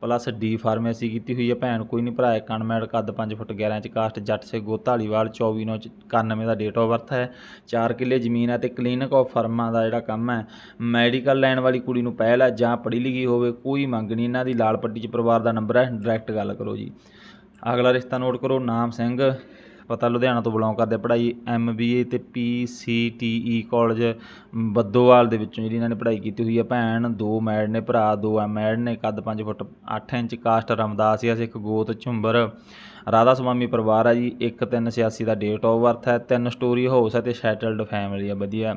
plus D pharmacy ਕੀਤੀ ਹੋਈ ਹੈ ਭੈਣ। ਕੋਈ ਨਹੀਂ ਭਰਾ ਇੱਕ ਅਨਮੈਡ ਕੱਦ 5 ਫੁੱਟ 11 ਇੰਚ, ਕਾਸਟ, ਜੱਟ ਸੇ ਗੋਤਾਲੀਵਾਲ 24 ਨੌ 91 ਦਾ ਡੇਟ ਆਫ ਬਰਥ ਹੈ। 4 ਕਿੱਲੇ ਜ਼ਮੀਨ ਹੈ ਤੇ ਕਲੀਨਿਕ ਆਫ ਫਰਮਾਂ ਦਾ ਜਿਹੜਾ ਕੰਮ ਹੈ ਮੈਡੀਕਲ ਲੈਣ ਵਾਲੀ ਕੁੜੀ ਨੂੰ ਪਹਿਲ ਹੈ ਜਾਂ ਪੜ੍ਹੀ ਲਿਖੀ ਹੋਵੇ, ਕੋਈ ਮੰਗ ਨਹੀਂ ਇਹਨਾਂ ਦੀ ਲਾਲ ਪੱਟੀ 'ਚ ਪਰਿਵਾਰ ਦਾ ਨੰਬਰ ਹੈ। ਡਾਇਰੈਕਟ ਗੱਲ ਕਰੋ ਜੀ। ਅਗਲਾ ਰਿਸ਼ਤਾ ਨੋਟ ਕਰੋ, ਨਾਮ ਸਿੰਘ। ਪਤਾ ਲੁਧਿਆਣਾ ਤੋਂ ਬਿਲੋਂਗ ਕਰਦੇ ਪੜ੍ਹਾਈ ਐਮਬੀਏ ਤੇ ਪੀਸੀਟੀਈ ਕਾਲਜ ਬੱਦੋਵਾਲ ਦੇ ਵਿੱਚੋਂ ਜਿਹੜੀ ਇਹਨਾਂ ਨੇ ਪੜ੍ਹਾਈ ਕੀਤੀ ਹੋਈ ਹੈ ਭੈਣ ਦੋ ਮੈਡ ਨੇ, ਭਰਾ ਦੋ ਮੈਡ ਨੇ, ਕੱਦ 5 foot 8 inch, caste Ramdas Ramdasia Sikh ਗੋਤ ਝੁੰਬਰ। ਰਾਧਾ ਸੁਆਮੀ ਪਰਿਵਾਰ ਹੈ ਜੀ 1386 ਦਾ ਡੇਟ ਆਫ ਬਰਥ ਹੈ, ਤਿੰਨ ਸਟੋਰੀ ਹਾਊਸ ਹੈ ਤੇ ਸੈਟਲਡ ਫੈਮਿਲੀ ਹੈ ਵਧੀਆ।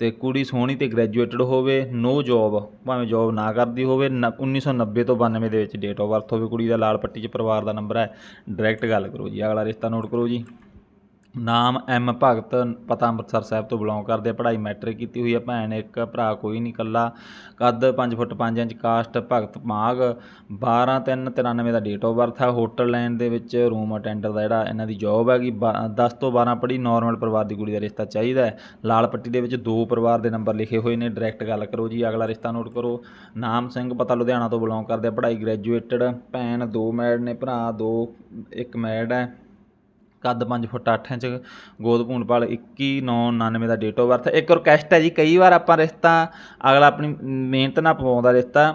ਅਤੇ ਕੁੜੀ ਸੋਹਣੀ ਤੇ ਗ੍ਰੈਜੂਏਟਡ ਹੋਵੇ ਨੋ ਜੋਬ ਭਾਵੇਂ ਜੋਬ ਨਾ ਕਰਦੀ ਹੋਵੇ, ਨ- 1990 ਤੋਂ 92 ਦੇ ਵਿੱਚ ਡੇਟ ਆਫ ਬਰਥ ਹੋਵੇ ਕੁੜੀ ਦਾ, ਲਾਲ ਪੱਟੀ 'ਚ ਪਰਿਵਾਰ ਦਾ ਨੰਬਰ ਹੈ। ਡਾਇਰੈਕਟ ਗੱਲ ਕਰੋ ਜੀ, ਅਗਲਾ ਰਿਸ਼ਤਾ ਨੋਟ ਕਰੋ ਜੀ। ਨਾਮ ਐਮ ਭਗਤ ਪਤਾ ਅੰਮ੍ਰਿਤਸਰ ਸਾਹਿਬ ਤੋਂ ਬਿਲੋਂਗ ਕਰਦੇ ਪੜ੍ਹਾਈ ਮੈਟ੍ਰਿਕ ਕੀਤੀ ਹੋਈ ਹੈ ਭੈਣ ਇੱਕ ਭਰਾ ਕੋਈ ਨਹੀਂ ਇਕੱਲਾ। ਕੱਦ 5 ਫੁੱਟ 5 ਇੰਚ ਕਾਸਟ ਭਗਤ ਮਾਗ 12 3 93 ਦਾ ਡੇਟ ਆਫ ਬਰਥ ਹੈ ਹੋਟਲ ਲਾਈਨ ਦੇ ਵਿੱਚ ਰੂਮ ਅਟੈਂਡਰ ਦਾ ਜਿਹੜਾ ਇਹਨਾਂ ਦੀ ਜੌਬ ਹੈਗੀ। 10 ਤੋਂ 12 ਪੜ੍ਹੀ ਨਾਰਮਲ ਪਰਿਵਾਰ ਦੀ ਕੁੜੀ ਦਾ ਰਿਸ਼ਤਾ ਚਾਹੀਦਾ ਹੈ। ਲਾਲ ਪੱਟੀ ਦੇ ਵਿੱਚ ਦੋ ਪਰਿਵਾਰ ਦੇ ਨੰਬਰ ਲਿਖੇ ਹੋਏ ਨੇ। ਡਾਇਰੈਕਟ ਗੱਲ ਕਰੋ ਜੀ ਅਗਲਾ ਰਿਸ਼ਤਾ ਨੋਟ ਕਰੋ। ਨਾਮ ਸਿੰਘ ਪਤਾ ਲੁਧਿਆਣਾ ਤੋਂ ਬਿਲੋਂਗ ਕਰਦੇ ਆ, ਪੜ੍ਹਾਈ ਗ੍ਰੈਜੂਏਟਡ ਭੈਣ ਦੋ ਮੈਡ ਨੇ ਭਰਾ ਦੋ ਇੱਕ ਮੈਡ ਹੈ। ਕੱਦ 5 ਫੁੱਟ 8 ਇੰਚ, ਗੋਦ ਭੂਨਪਾਲ 21999 ਦਾ ਡੇਟ ਆਫ ਬਰਥ ਇੱਕ ਰਿਕਵੈਸਟ ਹੈ ਜੀ, ਕਈ ਵਾਰ ਆਪਾਂ ਰਿਸ਼ਤਾ, ਅਗਲਾ ਆਪਣੀ ਮਿਹਨਤ ਨਾਲ ਪਵਾਉਂਦਾ ਰਿਸ਼ਤਾ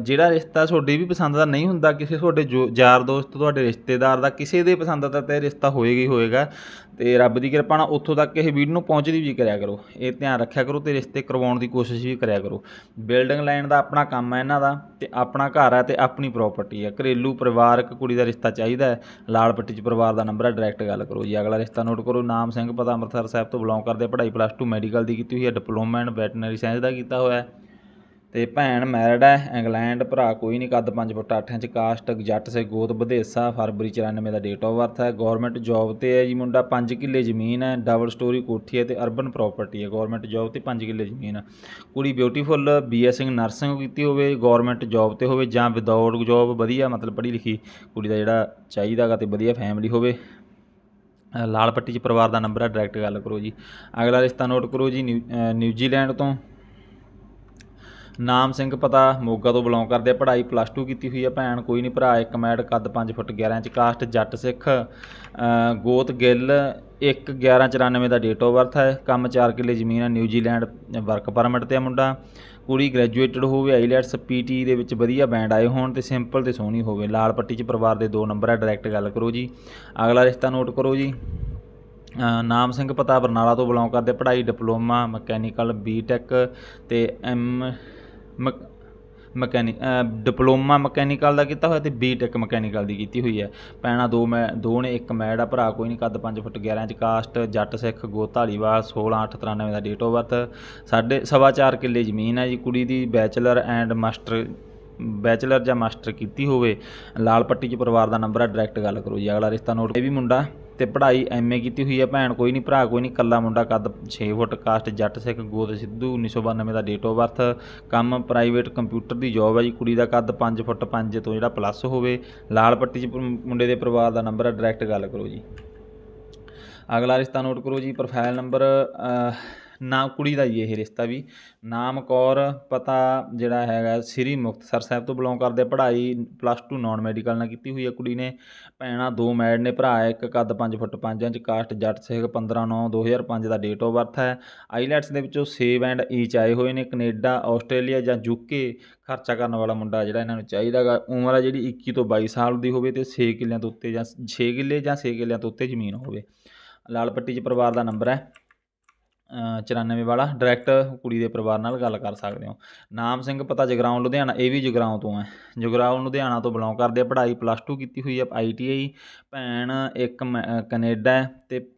ਜਿਹੜਾ ਰਿਸ਼ਤਾ ਤੁਹਾਡੀ ਵੀ ਪਸੰਦ ਦਾ ਨਹੀਂ ਹੁੰਦਾ, ਕਿਸੇ ਤੁਹਾਡੇ ਜੋ ਯਾਰ ਦੋਸਤ, ਤੁਹਾਡੇ ਰਿਸ਼ਤੇਦਾਰ ਦਾ ਕਿਸੇ ਦੇ ਪਸੰਦ ਦਾ ਤਾਂ ਇਹ ਰਿਸ਼ਤਾ ਹੋਏਗਾ ਹੀ ਹੋਏਗਾ। ਤੇ ਰੱਬ ਦੀ ਕਿਰਪਾ ਨਾਲ ਉੱਥੋਂ ਤੱਕ ਇਹ ਵੀਡੀਓ ਨੂੰ ਪਹੁੰਚਦੀ ਵੀ ਕਰਿਆ ਕਰੋ। ਇਹ ਧਿਆਨ ਰੱਖਿਆ ਕਰੋ ਤੇ ਰਿਸ਼ਤੇ ਕਰਵਾਉਣ ਦੀ ਕੋਸ਼ਿਸ਼ ਵੀ ਕਰਿਆ ਕਰੋ। ਬਿਲਡਿੰਗ ਲਾਈਨ ਦਾ ਆਪਣਾ ਕੰਮ ਹੈ ਇਹਨਾਂ ਦਾ ਤੇ ਆਪਣਾ ਘਰ ਹੈ ਤੇ ਆਪਣੀ ਪ੍ਰਾਪਰਟੀ ਹੈ। ਘਰੇਲੂ ਪਰਿਵਾਰਕ ਕੁੜੀ ਦਾ ਰਿਸ਼ਤਾ ਚਾਹੀਦਾ ਹੈ। ਲਾਲ ਪੱਟੀ 'ਚ ਪਰਿਵਾਰ ਦਾ ਨੰਬਰ ਹੈ ਡਾਇਰੈਕਟ ਗੱਲ ਕਰੋ ਜੀ। ਅਗਲਾ ਰਿਸ਼ਤਾ ਨੋਟ ਕਰੋ। ਨਾਮ ਸਿੰਘ ਪਤਾ ਅੰਮ੍ਰਿਤਸਰ ਸਾਹਿਬ ਤੋਂ ਬਿਲੋਂਗ ਕਰਦੇ ਪੜ੍ਹਾਈ ਪਲੱਸ 2 ਮੈਡੀਕਲ ਦੀ ਕੀਤੀ ਹੋਈ ਹੈ। ਡਿਪਲੋਮਾ ਐਂਡ ਵੈਟਰਨਰੀ ਸਾਇੰਸ ਦਾ ਕੀਤਾ ਹੋਇਆ ਹੈ। ਤੇ ਭੈਣ ਮੈਰਿਡ ਹੈ, ਇੰਗਲੈਂਡ, ਭਰਾ ਕੋਈ ਨਹੀਂ, ਕੱਦ 5 ਫੁੱਟ 8 ਇੰਚ ਕਾਸਟ ਜੱਟ ਸੇ ਗੋਤ, ਵਧੇਸਾ, ਫਰਵਰੀ 94 ਦਾ ਡੇਟ ਆਫ ਬਰਥ ਹੈ। ਗਵਰਨਮੈਂਟ ਜੌਬ ਤੇ ਹੈ ਜੀ ਮੁੰਡਾ 5 ਕਿੱਲੇ ਜ਼ਮੀਨ ਹੈ ਡਬਲ ਸਟੋਰੀ ਕੋਠੀ ਹੈ ਤੇ ਅਰਬਨ ਪ੍ਰਾਪਰਟੀ ਹੈ। ਗਵਰਨਮੈਂਟ ਜੌਬ ਤੇ 5 ਕਿੱਲੇ ਜ਼ਮੀਨ ਹੈ। ਕੁੜੀ ਬਿਊਟੀਫੁੱਲ ਬੀਐਸਸੀ ਨਰਸਿੰਗ ਕੀਤੀ ਹੋਵੇ ਗਵਰਨਮੈਂਟ ਜੌਬ ਤੇ ਹੋਵੇ ਜਾਂ ਵਿਦਆਊਟ ਜੌਬ ਵਧੀਆ ਮਤਲਬ ਪੜ੍ਹੀ ਲਿਖੀ ਕੁੜੀ ਦਾ ਜਿਹੜਾ ਚਾਹੀਦਾਗਾ ਤੇ ਵਧੀਆ ਫੈਮਿਲੀ ਹੋਵੇ। ਲਾਲ ਪੱਟੀ 'ਚ ਪਰਿਵਾਰ ਦਾ ਨੰਬਰ ਹੈ ਡਾਇਰੈਕਟ ਗੱਲ ਕਰੋ ਜੀ। ਅਗਲਾ ਰਿਸ਼ਤਾ ਨੋਟ ਕਰੋ ਜੀ, ਨਿਊ- ਨਿਊਜ਼ੀਲੈਂਡ ਤੋਂ। ਨਾਮ ਸਿੰਘ ਪਤਾ, ਮੋਗਾ ਤੋਂ ਬਿਲੋਂਗ ਕਰਦੇ ਆ ਪੜ੍ਹਾਈ ਪਲੱਸ 2 ਕੀਤੀ ਹੋਈ ਹੈ ਭੈਣ, ਕੋਈ ਨਹੀਂ ਭਰਾ, ਇੱਕ ਮੈਡ, ਕੱਦ 5 foot 11 inch, caste, Jatt Sikh ਗੋਤ, ਗਿੱਲ 1 11 94 ਦਾ ਡੇਟ ਆਫ ਬਰਥ ਹੈ, ਕੰਮ 4 ਕਿੱਲੇ ਜ਼ਮੀਨ ਹੈ ਨਿਊਜ਼ੀਲੈਂਡ ਵਰਕ ਪਰਮਿਟ ਤੇ ਆ ਮੁੰਡਾ, ਕੁੜੀ ਗ੍ਰੈਜੂਏਟਡ ਹੋਵੇ ਆਈਲੈਟਸ ਪੀਟੀ ਦੇ ਵਿੱਚ ਵਧੀਆ ਬੈਂਡ ਆਏ ਹੋਣ ਤੇ ਸਿੰਪਲ ਤੇ ਸੋਹਣੀ ਹੋਵੇ, ਲਾਲ ਪੱਟੀ 'ਚ ਪਰਿਵਾਰ ਦੇ ਦੋ ਨੰਬਰ ਹੈ ਡਾਇਰੈਕਟ ਗੱਲ ਕਰੋ ਜੀ, ਅਗਲਾ ਰਿਸ਼ਤਾ ਨੋਟ ਕਰੋ ਜੀ ਨਾਮ ਸਿੰਘ ਪਤਾ, ਬਰਨਾਲਾ ਤੋਂ ਬਿਲੋਂਗ ਕਰਦੇ, ਪੜ੍ਹਾਈ ਡਿਪਲੋਮਾ ਮਕੈਨੀਕਲ ਬੀਟੈਕ ਤੇ ਐਮ ਮਕ, ਮਕੈਨਿਕ ਡਿਪਲੋਮਾ ਮਕੈਨੀਕਲ ਦਾ ਕੀਤਾ ਹੋਇਆ ਤੇ ਬੀਟੈਕ ਮਕੈਨੀਕਲ ਦੀ ਕੀਤੀ ਹੋਈ ਹੈ। ਪੈਣਾ ਦੋ ਮੈਂ, ਦੋ ਨੇ, ਇੱਕ ਮੈਡ ਆ ਭਰਾ, ਕੋਈ ਨਹੀਂ, ਕੱਦ 5 foot 11 inch caste, Jatt Sikh ਗੋਤ ਧਾਲੀਵਾਲ 16 8 93 ਦਾ ਡੇਟ ਆਫ ਬਰਥ ਸਾਡੇ ਸਵਾ ਚਾਰ ਕਿੱਲੇ ਜ਼ਮੀਨ ਹੈ ਜੀ, ਕੁੜੀ ਦੀ ਬੈਚਲਰ ਐਂਡ ਮਾਸਟਰ ਬੈਚਲਰ ਜਾਂ ਮਾਸਟਰ ਕੀਤੀ ਹੋਵੇ। ਲਾਲ ਪੱਟੀ 'ਚ ਪਰਿਵਾਰ ਦਾ ਨੰਬਰ ਹੈ ਡਾਇਰੈਕਟ ਗੱਲ ਕਰੋ ਜੀ, ਅਗਲਾ ਰਿਸ਼ਤਾ ਨੋਟ, ਇਹ ਵੀ ਮੁੰਡਾ ਤੇ ਪੜ੍ਹਾਈ ਐਮਏ ਕੀਤੀ ਹੋਈ ਹੈ ਭੈਣ, ਕੋਈ ਨਹੀਂ ਭਰਾ, ਕੋਈ ਨਹੀਂ ਕੱਲਾ ਮੁੰਡਾ ਕੱਦ 6 ਫੁੱਟ, ਕਾਸਟ ਜੱਟ ਸਿੱਖ, ਗੋਦ ਸਿੱਧੂ 1992 ਦਾ ਡੇਟ ਆਫ ਬਰਥ ਕੰਮ ਪ੍ਰਾਈਵੇਟ ਕੰਪਿਊਟਰ ਦੀ ਜੌਬ ਹੈ ਜੀ, ਕੁੜੀ ਦਾ ਕੱਦ 5 ਫੁੱਟ 5 ਤੋਂ ਜਿਹੜਾ ਪਲੱਸ ਹੋਵੇ। ਲਾਲ ਪੱਟੀ 'ਚ ਮੁੰਡੇ ਦੇ ਪਰਿਵਾਰ ਦਾ ਨੰਬਰ ਹੈ ਡਾਇਰੈਕਟ ਗੱਲ ਕਰੋ ਜੀ। ਅਗਲਾ ਰਿਸ਼ਤਾ ਨੋਟ ਕਰੋ ਜੀ ਪ੍ਰੋਫਾਈਲ ਨੰਬਰ ਨਾਮ ਕੁੜੀ ਦਾ ਹੀ ਇਹ ਰਿਸ਼ਤਾ ਵੀ। ਨਾਮ ਕੌਰ, ਪਤਾ ਜਿਹੜਾ ਹੈਗਾ ਸ੍ਰੀ ਮੁਕਤਸਰ ਸਾਹਿਬ ਤੋਂ ਬਿਲੋਂਗ ਕਰਦੇ। ਪੜ੍ਹਾਈ ਪਲੱਸ 2 ਨਾਨ ਮੈਡੀਕਲ ਨਾਲ ਕੀਤੀ ਹੋਈ ਹੈ ਕੁੜੀ ਨੇ। ਭੈਣਾਂ ਦੋ ਮੈਡ ਨੇ, ਭਰਾ ਇੱਕ ਕੱਦ 5 foot 5 inch, caste Jatt Sikh 15 9 2005 ਦਾ ਡੇਟ ਆਫ ਬਰਥ ਹੈ। ਆਈਲੈਟਸ ਦੇ ਵਿੱਚੋਂ 6 ਬੈਂਡ ਈਚ ਆਏ ਹੋਏ ਨੇ। ਕੈਨੇਡਾ, ਆਸਟ੍ਰੇਲੀਆ ਜਾਂ ਯੂਕੇ ਖਰਚਾ ਕਰਨ ਵਾਲਾ ਮੁੰਡਾ ਜਿਹੜਾ ਇਹਨਾਂ ਨੂੰ ਚਾਹੀਦਾਗਾ ਉਮਰ ਆ ਜਿਹੜੀ 21 ਤੋਂ 22 ਸਾਲ ਦੀ ਹੋਵੇ ਤੇ 6 ਕਿੱਲਿਆਂ ਤੋਂ ਉੱਤੇ ਜਾਂ 6 ਕਿੱਲੇ ਜਾਂ 6 ਕਿੱਲਿਆਂ ਤੋਂ ਉੱਤੇ ਜ਼ਮੀਨ ਹੋਵੇ। ਲਾਲ ਪੱਟੀ 'ਚ ਪਰਿਵਾਰ ਦਾ ਨੰਬਰ ਹੈ। 94 ਵਾਲਾ ਡਾਇਰੈਕਟ ਕੁੜੀ ਦੇ ਪਰਿਵਾਰ ਨਾਲ ਗੱਲ ਕਰ ਸਕਦੇ ਹੋ। ਨਾਮ ਸਿੰਘ ਪਤਾ ਜਗਰਾਉਂ ਲੁਧਿਆਣਾ ਇਹ ਵੀ ਜਗਰਾਉਂ ਤੋਂ ਹੈ। ਜਗਰਾਉਂ ਲੁਧਿਆਣਾ ਤੋਂ ਬਿਲੋਂਗ ਕਰਦੇ ਆ ਪੜ੍ਹਾਈ ਪਲੱਸ 2 ਕੀਤੀ ਹੋਈ ਹੈ ਆਈਟੀਆਈ ਭੈਣ ਇੱਕ ਮੈ- ਅ, ਕੈਨੇਡਾ ਹੈ ਤੇ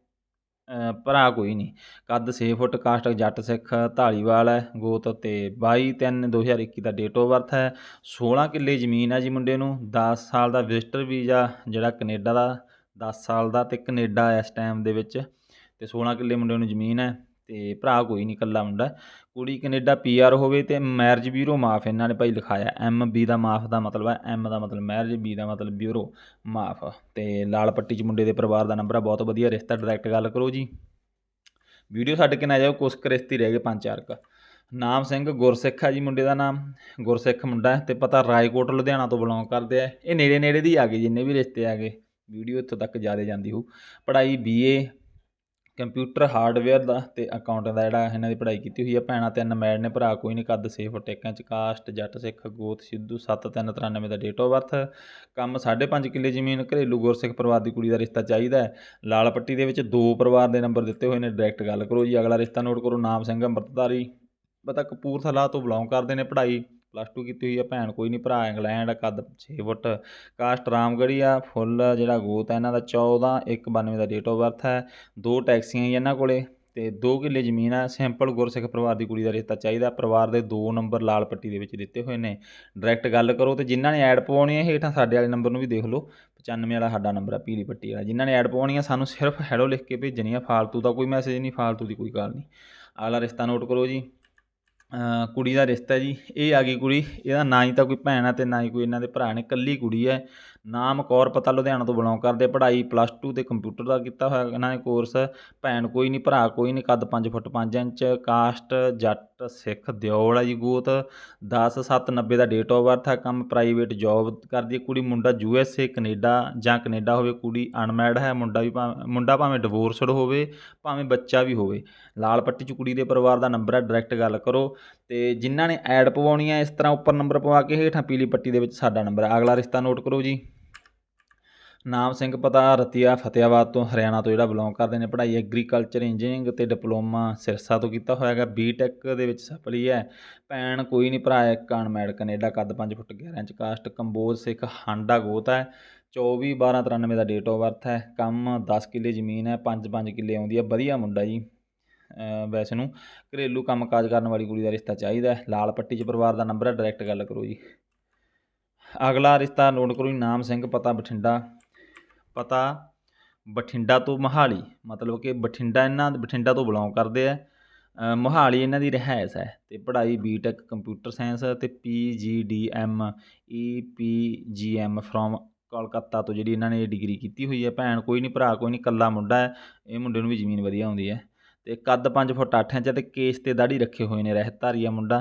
ਭਰਾ ਕੋਈ ਨਹੀਂ। ਕੱਦ 6 ਫੁੱਟ ਕਾਸਟ ਜੱਟ ਸਿੱਖ ਢਾਲੀਵਾਲ ਹੈ ਗੋਤ ਤੇ 22 3 2021 ਦਾ ਡੇਟ ਆਫ ਬਰਥ ਹੈ। 16 ਕਿੱਲੇ ਜ਼ਮੀਨ ਹੈ ਜੀ ਮੁੰਡੇ ਨੂੰ 10 ਸਾਲ ਦਾ ਵਿਜ਼ਟਰ ਵੀਜ਼ਾ ਜਿਹੜਾ ਕੈਨੇਡਾ ਦਾ 10 ਸਾਲ ਦਾ ਤੇ ਕੈਨੇਡਾ ਇਸ ਟਾਈਮ ਦੇ ਵਿੱਚ। ਤੇ 16 ਕਿੱਲੇ ਮੁੰਡੇ ਨੂੰ ਜ਼ਮੀਨ ਹੈ। ਤੇ ਭਰਾ ਕੋਈ ਨਹੀਂ ਇਕੱਲਾ ਮੁੰਡਾ। ਕੁੜੀ ਕੈਨੇਡਾ ਪੀਆਰ ਹੋਵੇ ਤੇ ਮੈਰਿਜ ਬਿਊਰੋ ਮਾਫ ਇਹਨਾਂ ਨੇ ਭਾਈ ਲਿਖਾਇਆ। ਐਮ ਬੀ ਦਾ ਮਾਫ ਦਾ ਮਤਲਬ ਹੈ ਐਮ ਦਾ ਮਤਲਬ ਮੈਰਿਜ ਬੀ ਦਾ ਮਤਲਬ ਬਿਊਰੋ ਮਾਫ। ਤੇ ਲਾਲ ਪੱਟੀ 'ਚ ਮੁੰਡੇ ਦੇ ਪਰਿਵਾਰ ਦਾ ਨੰਬਰ ਆ, ਬਹੁਤ ਵਧੀਆ ਰਿਸ਼ਤਾ ਡਾਇਰੈਕਟ ਗੱਲ ਕਰੋ ਜੀ। ਵੀਡੀਓ ਛੱਡ ਕੇ ਨਾ ਜਾਓ, ਕੁਛ ਕੁ ਰਹਿ ਗਏ ਪੰਜ ਚਾਰ ਕ। ਨਾਮ ਸਿੰਘ ਗੁਰਸਿੱਖ ਆ ਜੀ ਮੁੰਡੇ ਦਾ ਨਾਮ। ਗੁਰਸਿੱਖ ਮੁੰਡਾ ਹੈ ਤੇ ਪਤਾ ਰਾਏਕੋਟ, ਲੁਧਿਆਣਾ ਤੋਂ ਬਿਲੋਂਗ ਕਰਦੇ ਆ। ਇਹ ਨੇੜੇ ਨੇੜੇ ਦੀ ਆ ਗਏ, ਜਿੰਨੇ ਵੀ ਰਿਸ਼ਤੇ ਆ ਗਏ। ਵੀਡੀਓ ਇੱਥੋਂ ਤੱਕ ਜ਼ਿਆਦਾ ਜਾਂਦੀ ਹੋਊ। ਪੜ੍ਹਾਈ ਬੀਏ ਕੰਪਿਊਟਰ ਹਾਰਡਵੇਅਰ ਦਾ ਤੇ ਅਕਾਊਂਟ ਦਾ ਜਿਹੜਾ ਇਹਨਾਂ ਦੀ ਪੜ੍ਹਾਈ ਕੀਤੀ ਹੋਈ ਹੈ ਭੈਣਾਂ ਤਿੰਨ ਮੈਡ ਨੇ, ਭਰਾ ਕੋਈ ਨਹੀਂ, ਕੱਦ 6 ਫੁੱਟ 1 ਇੰਚ ਕਾਸਟ, ਜੱਟ ਸਿੱਖ, ਗੋਤ ਸਿੱਧੂ 7393 ਦਾ ਡੇਟ ਆਫ ਬਰਥ ਕੰਮ 5.5 ਕਿੱਲੇ ਜ਼ਮੀਨ, ਘਰੇਲੂ ਗੁਰਸਿੱਖ ਪਰਿਵਾਰ ਦੀ ਕੁੜੀ ਦਾ ਰਿਸ਼ਤਾ ਚਾਹੀਦਾ ਹੈ। ਲਾਲ ਪੱਟੀ ਦੇ ਵਿੱਚ ਦੋ ਪਰਿਵਾਰ ਦੇ ਨੰਬਰ ਦਿੱਤੇ ਹੋਏ ਨੇ ਡਾਇਰੈਕਟ ਗੱਲ ਕਰੋ ਜੀ, ਅਗਲਾ ਰਿਸ਼ਤਾ ਨੋਟ ਕਰੋ, ਨਾਮ ਸਿੰਘ ਅੰਮ੍ਰਿਤਧਾਰੀ, ਪਤਾ ਕਪੂਰਥਲਾ ਤੋਂ ਬਿਲੋਂਗ ਕਰਦੇ ਨੇ ਪੜ੍ਹਾਈ। ਪਲੱਸ 2 ਕੀਤੀ ਹੋਈ ਆ ਭੈਣ, ਕੋਈ ਨਹੀਂ ਭਰਾ ਇੰਗਲੈਂਡ, ਕੱਦ 6 ਫੁੱਟ, ਕਾਸਟ ਰਾਮਗੜੀ ਆ ਫੁੱਲ ਜਿਹੜਾ ਗੋਤ ਹੈ ਇਹਨਾਂ ਦਾ 14 192 ਦਾ ਡੇਟ ਆਫ ਬਰਥ ਹੈ, ਦੋ ਟੈਕਸੀਆਂ ਹੀ ਇਹਨਾਂ ਕੋਲੇ ਤੇ 2 ਕਿੱਲੇ ਜ਼ਮੀਨ ਆ ਸਿੰਪਲ ਗੁਰਸਿੱਖ ਪਰਿਵਾਰ ਦੀ ਕੁੜੀ ਦਾ ਰਿਸ਼ਤਾ ਚਾਹੀਦਾ, ਪਰਿਵਾਰ ਦੇ ਦੋ ਨੰਬਰ ਲਾਲ ਪੱਟੀ ਦੇ ਵਿੱਚ ਦਿੱਤੇ ਹੋਏ ਨੇ। ਡਾਇਰੈਕਟ ਗੱਲ ਕਰੋ ਤੇ ਜਿਨ੍ਹਾਂ ਨੇ ਐਡ ਪਵਾਉਣੀ ਹੈ ਹੇਠਾਂ ਸਾਡੇ ਵਾਲੇ ਨੰਬਰ ਨੂੰ ਵੀ ਦੇਖ ਲਓ 95 ਵਾਲਾ ਸਾਡਾ ਨੰਬਰ ਆ, ਪੀਲੀ ਪੱਟੀ ਵਾਲਾ। ਜਿਨ੍ਹਾਂ ਨੇ ਐਡ ਪਵਾਉਣੀ ਆ, ਸਾਨੂੰ ਸਿਰਫ ਹੈਲੋ ਲਿਖ ਕੇ ਭੇਜਣੀ ਆ, ਫਾਲਤੂ ਦਾ ਕੋਈ ਮੈਸੇਜ ਨਹੀਂ, ਫਾਲਤੂ ਦੀ ਕੋਈ ਗੱਲ ਨਹੀਂ। ਅਗਲਾ ਰਿਸ਼ਤਾ ਨੋਟ ਕਰੋ ਜੀ। ਕੁੜੀ ਦਾ ਰਿਸ਼ਤਾ ਜੀ, ਇਹ ਆ ਗਈ ਕੁੜੀ, ਇਹਦਾ ਨਾ ਹੀ ਤਾਂ ਕੋਈ ਭੈਣ ਆ ਤੇ ਨਾ ਹੀ ਕੋਈ ਇਹਨਾਂ ਦੇ ਭਰਾ ਨੇ, ਇਕੱਲੀ ਕੁੜੀ ਹੈ। ਨਾਮ ਕੌਰ ਪਤਾ ਲੁਧਿਆਣਾ ਤੋਂ ਬਿਲੋਂਗ ਕਰਦੇ, ਪੜ੍ਹਾਈ ਪਲੱਸ 2 ਤੇ ਕੰਪਿਊਟਰ ਦਾ ਕੀਤਾ ਹੋਇਆ ਇਹਨਾਂ ਨੇ ਕੋਰਸ ਭੈਣ ਕੋਈ ਨਹੀਂ, ਭਰਾ ਕੋਈ ਨਹੀਂ, ਕੱਦ 5 ਫੁੱਟ 5 ਇੰਚ ਕਾਸਟ ਜੱਟ ਸਿੱਖ ਦਿਓਲ ਆ ਜੀ ਗੋਤ। 10 7 90 ਦਾ ਡੇਟ ਆਫ ਬਰਥ ਹੈ ਕੰਮ ਪ੍ਰਾਈਵੇਟ ਜੌਬ ਕਰਦੀ ਹੈ ਕੁੜੀ ਮੁੰਡਾ ਯੂ ਐਸ ਏ ਕੈਨੇਡਾ ਜਾਂ ਕੈਨੇਡਾ ਹੋਵੇ, ਕੁੜੀ ਅਨਮੈਰਿਡ ਹੈ, ਮੁੰਡਾ ਵੀ ਭਾਵੇਂ, ਮੁੰਡਾ ਭਾਵੇਂ ਡਿਵੋਰਸਡ ਹੋਵੇ, ਭਾਵੇਂ ਬੱਚਾ ਵੀ ਹੋਵੇ। ਲਾਲ ਪੱਟੀ 'ਚ ਕੁੜੀ ਦੇ ਪਰਿਵਾਰ ਦਾ ਨੰਬਰ ਹੈ ਡਾਇਰੈਕਟ ਗੱਲ ਕਰੋ। ਤੇ ਜਿਨ੍ਹਾਂ ਨੇ ਐਡ ਪਵਾਉਣੀ ਹੈ ਇਸ ਤਰ੍ਹਾਂ ਉੱਪਰ ਨੰਬਰ ਪਵਾ ਕੇ ਹੇਠਾਂ ਪੀਲੀ ਪੱਟੀ ਦੇ ਵਿੱਚ ਸਾਡਾ ਨੰਬਰ ਅਗਲਾ ਰਿਸ਼ਤਾ ਨੋਟ ਕਰੋ ਜੀ। ਨਾਮ ਸਿੰਘ ਪਤਾ, ਰਤੀਆ ਫਤਿਆਬਾਦ ਤੋਂ ਹਰਿਆਣਾ ਤੋਂ ਜਿਹੜਾ ਬਿਲੋਂਗ ਕਰਦੇ ਨੇ, ਪੜ੍ਹਾਈ ਐਗਰੀਕਲਚਰ ਇੰਜੀਨੀਅਰਿੰਗ ਤੇ ਡਿਪਲੋਮਾ ਸਿਰਸਾ ਤੋਂ ਕੀਤਾ ਹੋਇਆ ਹੈਗਾ ਬੀਟੈਕ ਦੇ ਵਿੱਚ ਸਫਲੀ ਹੈ ਭੈਣ ਕੋਈ ਨਹੀਂ, ਭਰਾ ਇੱਕ ਅਨਮੈਡ ਕੈਨੇਡਾ, ਕੱਦ 5 foot 11 inch caste Kamboj Sikh, Handa ਗੋਤ ਹੈ। 24 12 93 ਦਾ ਡੇਟ ਆਫ ਬਰਥ ਹੈ। ਕੰਮ 10 ਕਿੱਲੇ ਜ਼ਮੀਨ ਹੈ 5 5 ਕਿੱਲੇ ਆਉਂਦੀ ਹੈ। ਵਧੀਆ ਮੁੰਡਾ ਜੀ ਵੈਸੇ ਨੂੰ ਘਰੇਲੂ ਕੰਮਕਾਜ ਕਰਨ ਵਾਲੀ ਕੁੜੀ ਦਾ ਰਿਸ਼ਤਾ ਚਾਹੀਦਾ ਹੈ। ਲਾਲ ਪੱਟੀ 'ਚ ਪਰਿਵਾਰ ਦਾ ਨੰਬਰ ਹੈ ਡਾਇਰੈਕਟ ਗੱਲ ਕਰੋ ਜੀ। ਅਗਲਾ ਰਿਸ਼ਤਾ ਨੋਟ ਕਰੋ ਜੀ, ਨਾਮ ਸਿੰਘ ਪਤਾ ਬਠਿੰਡਾ। ਪਤਾ ਬਠਿੰਡਾ ਤੋਂ ਮੋਹਾਲੀ, ਮਤਲਬ ਕਿ ਬਠਿੰਡਾ ਇਹਨਾਂ ਬਠਿੰਡਾ ਤੋਂ ਬਿਲੋਂਗ ਕਰਦੇ ਆ। ਮੋਹਾਲੀ ਇਹਨਾਂ ਦੀ ਰਿਹਾਇਸ਼ ਹੈ ਤੇ ਪੜ੍ਹਾਈ ਬੀਟੈਕ ਕੰਪਿਊਟਰ ਸਾਇੰਸ ਤੇ ਪੀਜੀਡੀਐਮ ਈਪੀਜੀਐਮ ਫਰੋਮ ਕੋਲਕਾਤਾ ਤੋਂ ਜਿਹੜੀ ਇਹਨਾਂ ਨੇ ਡਿਗਰੀ ਕੀਤੀ ਹੋਈ ਹੈ। ਭੈਣ ਕੋਈ ਨਹੀਂ ਭਰਾ ਕੋਈ ਨਹੀਂ ਇਕੱਲਾ ਮੁੰਡਾ ਹੈ, ਇਹ ਮੁੰਡੇ ਨੂੰ ਵੀ ਜ਼ਮੀਨ ਵਧੀਆ ਆਉਂਦੀ ਹੈ। ਤੇ ਕੱਦ 5 ਫੁੱਟ 8 ਇੰਚ ਤੇ ਕੇਸ ਤੇ ਦਾੜੀ ਰੱਖੇ ਹੋਏ ਨੇ ਰਹਿਤਧਾਰੀਆ ਮੁੰਡਾ